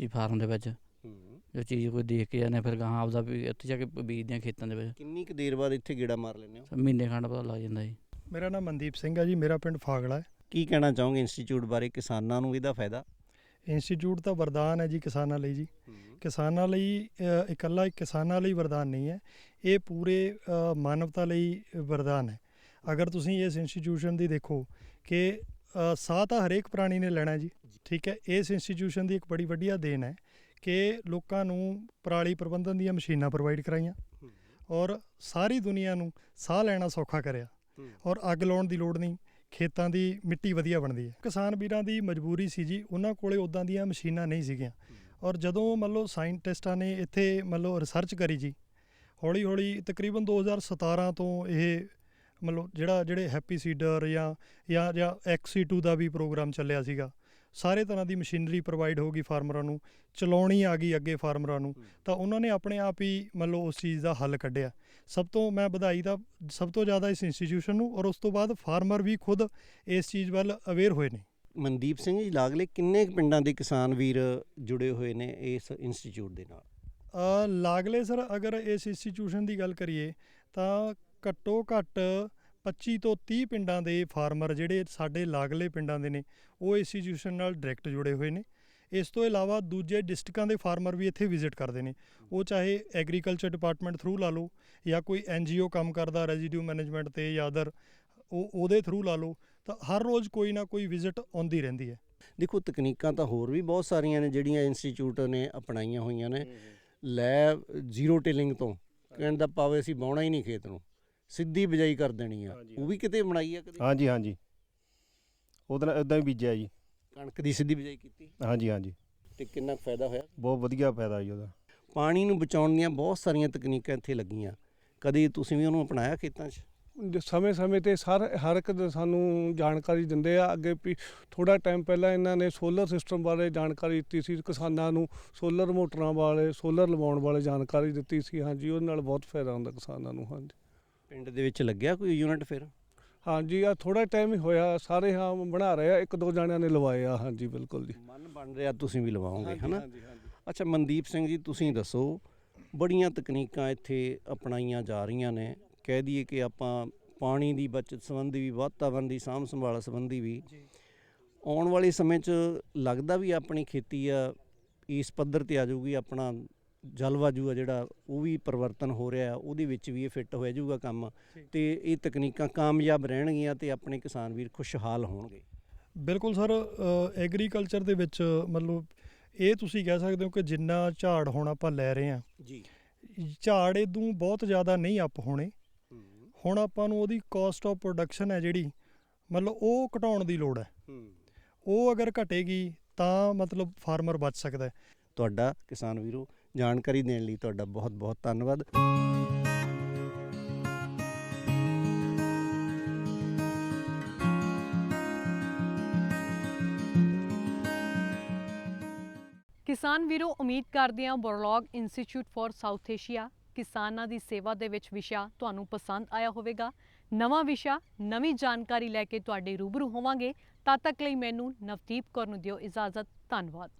ਜੀ ਫਾਰਮ ਦੇ ਵਿੱਚ। ਹੂੰ। ਜੋ ਚੀਜ਼ ਕੋਈ ਦੇਖ ਕੇ ਜਾਂਦੇ ਆ, ਫਿਰ ਗਾਹਾਂ ਆਪਦਾ ਵੀ ਇੱਥੇ ਜਾ ਕੇ ਬੀਜਦੇ ਆ ਖੇਤਾਂ ਦੇ ਵਿੱਚ। ਕਿੰਨੀ ਕੁ ਦੇਰ ਬਾਅਦ ਇੱਥੇ ਗੇੜਾ ਮਾਰ ਲੈਂਦੇ ਹੋ? ਮਹੀਨੇ ਖੰਡ ਪਤਾ ਲੱਗ ਜਾਂਦਾ ਜੀ। ਮੇਰਾ ਨਾਮ ਮਨਦੀਪ ਸਿੰਘ ਹੈ ਜੀ ਮੇਰਾ ਪਿੰਡ ਫਾਗਲਾ ਹੈ। ਕੀ ਕਹਿਣਾ ਚਾਹੋਗੇ ਇੰਸਟੀਚਿਊਟ ਬਾਰੇ ਕਿਸਾਨਾਂ ਨੂੰ ਇਹਦਾ ਫਾਇਦਾ? ਇੰਸਟੀਚਿਊਟ ਤਾਂ ਵਰਦਾਨ ਹੈ ਜੀ ਕਿਸਾਨਾਂ ਲਈ ਜੀ। ਕਿਸਾਨਾਂ ਲਈ ਇਕੱਲਾ ਇੱਕ ਕਿਸਾਨਾਂ ਲਈ ਵਰਦਾਨ ਨਹੀਂ ਹੈ। ਇਹ ਪੂਰੇ ਮਾਨਵਤਾ ਲਈ ਵਰਦਾਨ ਹੈ। ਅਗਰ ਤੁਸੀਂ ਇਸ ਇੰਸਟੀਟਿਊਸ਼ਨ ਦੀ ਦੇਖੋ ਕਿ ਸਾਹ ਤਾਂ ਹਰੇਕ ਪ੍ਰਾਣੀ ਨੇ ਲੈਣਾ ਜੀ ਠੀਕ ਹੈ? ਇਸ ਇੰਸਟੀਟਿਊਸ਼ਨ ਦੀ ਇੱਕ ਬੜੀ ਵੱਡੀਆ ਦੇਣ ਹੈ ਕਿ ਲੋਕਾਂ ਨੂੰ ਪਰਾਲੀ ਪ੍ਰਬੰਧਨ ਦੀਆਂ ਮਸ਼ੀਨਾਂ ਪ੍ਰੋਵਾਈਡ ਕਰਾਈਆਂ ਔਰ ਸਾਰੀ ਦੁਨੀਆ ਨੂੰ ਸਾਹ ਲੈਣਾ ਸੌਖਾ ਕਰਿਆ ਔਰ ਅੱਗ ਲਾਉਣ ਦੀ ਲੋੜ ਨਹੀਂ। ਖੇਤਾਂ ਦੀ ਮਿੱਟੀ ਵਧੀਆ ਬਣਦੀ ਹੈ। ਕਿਸਾਨ ਵੀਰਾਂ ਦੀ ਮਜਬੂਰੀ ਸੀ ਜੀ, ਉਹਨਾਂ ਕੋਲੇ ਉਦਾਂ ਦੀਆਂ ਮਸ਼ੀਨਾਂ ਨਹੀਂ ਸੀਗੀਆਂ। ਔਰ ਜਦੋਂ ਮੰਨ ਲਓ ਸਾਇੰਟਿਸਟਾਂ ਨੇ ਇੱਥੇ ਮੰਨ ਲਓ ਰਿਸਰਚ ਕਰੀ ਜੀ ਹੌਲੀ ਹੌਲੀ ਤਕਰੀਬਨ 2017 ਤੋਂ ਇਹ ਮਤਲਬ ਜਿਹੜਾ, ਜਿਹੜੇ ਹੈਪੀ ਸੀਡਰ ਜਾਂ ਜਾਂ ਜਾਂ XC2 ਦਾ ਵੀ ਪ੍ਰੋਗਰਾਮ ਚੱਲਿਆ ਸੀਗਾ, ਸਾਰੇ ਤਰ੍ਹਾਂ ਦੀ ਮਸ਼ੀਨਰੀ ਪ੍ਰੋਵਾਈਡ ਹੋ ਗਈ ਫਾਰਮਰਾਂ ਨੂੰ, ਚਲਾਉਣੀ ਆ ਗਈ ਅੱਗੇ ਫਾਰਮਰਾਂ ਨੂੰ, ਤਾਂ ਉਹਨਾਂ ਨੇ ਆਪਣੇ ਆਪ ਹੀ ਮੰਨ ਲਓ ਉਸ ਚੀਜ਼ ਦਾ ਹੱਲ ਕੱਢਿਆ। ਸਭ ਤੋਂ ਮੈਂ ਵਧਾਈ ਦਾ ਸਭ ਤੋਂ ਜ਼ਿਆਦਾ ਇਸ ਇੰਸਟੀਟਿਊਸ਼ਨ ਨੂੰ ਔਰ ਉਸ ਤੋਂ ਬਾਅਦ ਫਾਰਮਰ ਵੀ ਖੁਦ ਇਸ ਚੀਜ਼ ਵੱਲ ਅਵੇਅਰ ਹੋਏ ਨੇ। ਮਨਦੀਪ ਸਿੰਘ ਜੀ ਲਾਗਲੇ ਕਿੰਨੇ ਪਿੰਡਾਂ ਦੇ ਕਿਸਾਨ ਵੀਰ ਜੁੜੇ ਹੋਏ ਨੇ ਇਸ ਇੰਸਟੀਚਿਊਟ ਦੇ ਨਾਲ? ਲਾਗਲੇ ਸਰ ਅਗਰ ਇਸ ਇੰਸਟੀਟਿਊਸ਼ਨ ਦੀ ਗੱਲ ਕਰੀਏ ਤਾਂ ਘੱਟੋ ਘੱਟ 25 ਤੋਂ 30 ਪਿੰਡਾਂ ਦੇ ਫਾਰਮਰ ਜਿਹੜੇ ਸਾਡੇ ਲਾਗਲੇ ਪਿੰਡਾਂ ਦੇ ਨੇ ਉਹ ਇੰਸਟੀਟਿਊਸ਼ਨ ਨਾਲ ਡਾਇਰੈਕਟ ਜੁੜੇ ਹੋਏ ਨੇ। ਇਸ ਤੋਂ ਇਲਾਵਾ ਦੂਜੇ ਡਿਸਟ੍ਰਿਕਾਂ ਦੇ ਫਾਰਮਰ ਵੀ ਇੱਥੇ ਵਿਜ਼ਿਟ ਕਰਦੇ ਨੇ। ਉਹ ਚਾਹੇ ਐਗਰੀਕਲਚਰ ਡਿਪਾਰਟਮੈਂਟ ਥਰੂ ਲਾ ਲਓ ਜਾਂ ਕੋਈ ਐਨਜੀਓ ਕੰਮ ਕਰਦਾ ਰੈਜ਼ੀਡਿਊ ਮੈਨੇਜਮੈਂਟ ਤੇ ਜਾਂ ਅਦਰ ਉਹ ਉਹਦੇ ਥਰੂ ਲਾ ਲਓ ਤਾਂ ਹਰ ਰੋਜ਼ ਕੋਈ ਨਾ ਕੋਈ ਵਿਜ਼ਿਟ ਆਉਂਦੀ ਰਹਿੰਦੀ ਹੈ। ਦੇਖੋ ਤਕਨੀਕਾਂ ਤਾਂ ਹੋਰ ਵੀ ਬਹੁਤ ਸਾਰੀਆਂ ਨੇ ਜਿਹੜੀਆਂ ਇੰਸਟੀਚਿਊਟ ਨੇ ਅਪਣਾਈਆਂ ਹੋਈਆਂ ਨੇ। ਲੈ ਜ਼ੀਰੋ ਟਿਲਿੰਗ ਤੋਂ ਕਹਿਣ ਦਾ ਪਾਵੇ ਅਸੀਂ ਬਾਉਣਾ ਹੀ ਨਹੀਂ ਖੇਤ ਨੂੰ ਸਿੱਧੀ ਬਿਜਾਈ ਕਰ ਦੇਣੀ ਆ। ਉਹ ਵੀ ਕਿਤੇ ਬਣਾਈ ਆ ਕਦੇ? ਹਾਂਜੀ ਹਾਂਜੀ। ਉਹਦੇ ਇਦਾਂ ਹੀ ਬੀਜਿਆ ਜੀ। ਕਣਕ ਦੀ ਸਿੱਧੀ ਬਿਜਾਈ ਕੀਤੀ। ਹਾਂਜੀ ਹਾਂਜੀ। ਤੇ ਕਿੰਨਾ ਕੁ ਫਾਇਦਾ ਹੋਇਆ? ਬਹੁਤ ਵਧੀਆ ਫਾਇਦਾ ਜੀ ਉਹਦਾ। ਪਾਣੀ ਨੂੰ ਬਚਾਉਣ ਦੀਆਂ ਬਹੁਤ ਸਾਰੀਆਂ ਤਕਨੀਕਾਂ ਇੱਥੇ ਲੱਗੀਆਂ। ਕਦੇ ਤੁਸੀਂ ਵੀ ਉਹਨੂੰ ਅਪਣਾਇਆ ਖੇਤਾਂ 'ਚ? ਸਮੇਂ-ਸਮੇਂ ਤੇ ਸਰ ਹਰ ਇੱਕ ਦੇ ਸਾਨੂੰ ਜਾਣਕਾਰੀ ਦਿੰਦੇ ਆ। ਅੱਗੇ ਵੀ ਥੋੜਾ ਟਾਈਮ ਪਹਿਲਾਂ ਇਹਨਾਂ ਨੇ ਸੋਲਰ ਸਿਸਟਮ ਬਾਰੇ ਜਾਣਕਾਰੀ ਦਿੱਤੀ ਸੀ। ਕਿਸਾਨਾਂ ਨੂੰ ਸੋਲਰ ਮੋਟਰਾਂ ਬਾਰੇ ਸੋਲਰ ਲਵਾਉਣ ਬਾਰੇ ਜਾਣਕਾਰੀ ਦਿੱਤੀ ਸੀ। ਹਾਂਜੀ ਉਹਦੇ ਨਾਲ ਬਹੁਤ ਫਾਇਦਾ ਹੁੰਦਾ ਕਿਸਾਨਾਂ ਨੂੰ। ਹਾਂਜੀ। ਪਿੰਡ ਦੇ ਵਿੱਚ ਲੱਗਿਆ ਕੋਈ ਯੂਨਿਟ ਫਿਰ? ਹਾਂਜੀ ਆ ਥੋੜਾ ਟਾਈਮ ਹੀ ਹੋਇਆ ਸਾਰੇ ਹਾਂ ਬਣਾ ਰਹੇ ਆ ਇੱਕ ਦੋ ਜਣਿਆਂ ਨੇ ਲਵਾਏ ਆ ਹਾਂਜੀ ਬਿਲਕੁਲ ਜੀ। ਮਨ ਬਣ ਰਿਹਾ ਤੁਸੀਂ ਵੀ ਲਵਾਓਗੇ ਹਨਾ। ਅੱਛਾ ਮਨਦੀਪ ਸਿੰਘ ਜੀ ਤੁਸੀਂ ਦੱਸੋ ਬੜੀਆਂ ਤਕਨੀਕਾਂ ਇੱਥੇ ਅਪਣਾਈਆਂ ਜਾ ਰਹੀਆਂ ਨੇ। ਕਹਿ ਦਈਏ ਕਿ ਆਪਾਂ ਪਾਣੀ ਦੀ ਬਚਤ ਸੰਬੰਧੀ ਵੀ ਵਾਤਾਵਰਣ ਦੀ ਸਾਂਭ ਸੰਭਾਲ ਸੰਬੰਧੀ ਵੀ। ਆਉਣ ਵਾਲੇ ਸਮੇਂ 'ਚ ਲੱਗਦਾ ਵੀ ਆਪਣੀ ਖੇਤੀ ਆ ਇਸ ਪੱਧਰ ਤੇ ਆ ਜਾਊਗੀ ਆਪਣਾ ਜਲਵਾਯੂ ਆ ਜਿਹੜਾ ਉਹ ਵੀ ਪਰਿਵਰਤਨ ਹੋ ਰਿਹਾ ਉਹਦੇ ਵਿੱਚ ਵੀ ਇਹ ਫਿੱਟ ਹੋ ਜਾਊਗਾ ਕੰਮ। ਤੇ ਇਹ ਤਕਨੀਕਾਂ ਕਾਮਯਾਬ ਰਹਿਣਗੀਆਂ ਤੇ ਆਪਣੇ ਕਿਸਾਨ ਵੀਰ ਖੁਸ਼ਹਾਲ ਹੋਣਗੇ। ਬਿਲਕੁਲ ਸਰ ਐਗਰੀਕਲਚਰ ਦੇ ਵਿੱਚ ਮਤਲਬ ਇਹ ਤੁਸੀਂ ਕਹਿ ਸਕਦੇ ਹੋ ਕਿ ਜਿੰਨਾ ਝਾੜ ਹੁਣ ਆਪਾਂ ਲੈ ਰਹੇ ਹਾਂ ਜੀ। ਝਾੜ ਇਦੋਂ ਬਹੁਤ ਜ਼ਿਆਦਾ ਨਹੀਂ ਅਪ ਹੋਣੇ। ਹੁਣ ਆਪਾਂ ਨੂੰ ਉਹਦੀ ਕਾਸਟ ਆਫ ਪ੍ਰੋਡਕਸ਼ਨ ਹੈ ਜਿਹੜੀ ਮਤਲਬ ਉਹ ਘਟਾਉਣ ਦੀ ਲੋੜ ਹੈ। ਉਹ ਅਗਰ ਘਟੇਗੀ ਤਾਂ ਮਤਲਬ ਫਾਰਮਰ ਬਚ ਸਕਦਾ ਹੈ। ਤੁਹਾਡਾ ਕਿਸਾਨ ਵੀਰੋ ਜਾਣਕਾਰੀ ਦੇਣ ਲਈ ਤੁਹਾਡਾ ਬਹੁਤ ਬਹੁਤ ਧੰਨਵਾਦ। ਕਿਸਾਨ ਵੀਰੋ, ਉਮੀਦ ਕਰਦੇ ਹਾਂ Borlaug institute for South Asia ਕਿਸਾਨਾਂ ਦੀ ਸੇਵਾ ਦੇ ਵਿੱਚ ਵਿਸ਼ਾ ਤੁਹਾਨੂੰ ਪਸੰਦ ਆਇਆ ਹੋਵੇਗਾ। ਨਵਾਂ ਵਿਸ਼ਾ, ਨਵੀਂ ਜਾਣਕਾਰੀ ਲੈ ਕੇ ਤੁਹਾਡੇ ਰੂਬਰੂ ਹੋਵਾਂਗੇ। ਤਦ ਤੱਕ ਲਈ ਮੈਨੂੰ ਨਵਦੀਪ ਕੌਰ ਨੂੰ ਦਿਓ ਇਜਾਜ਼ਤ। ਧੰਨਵਾਦ।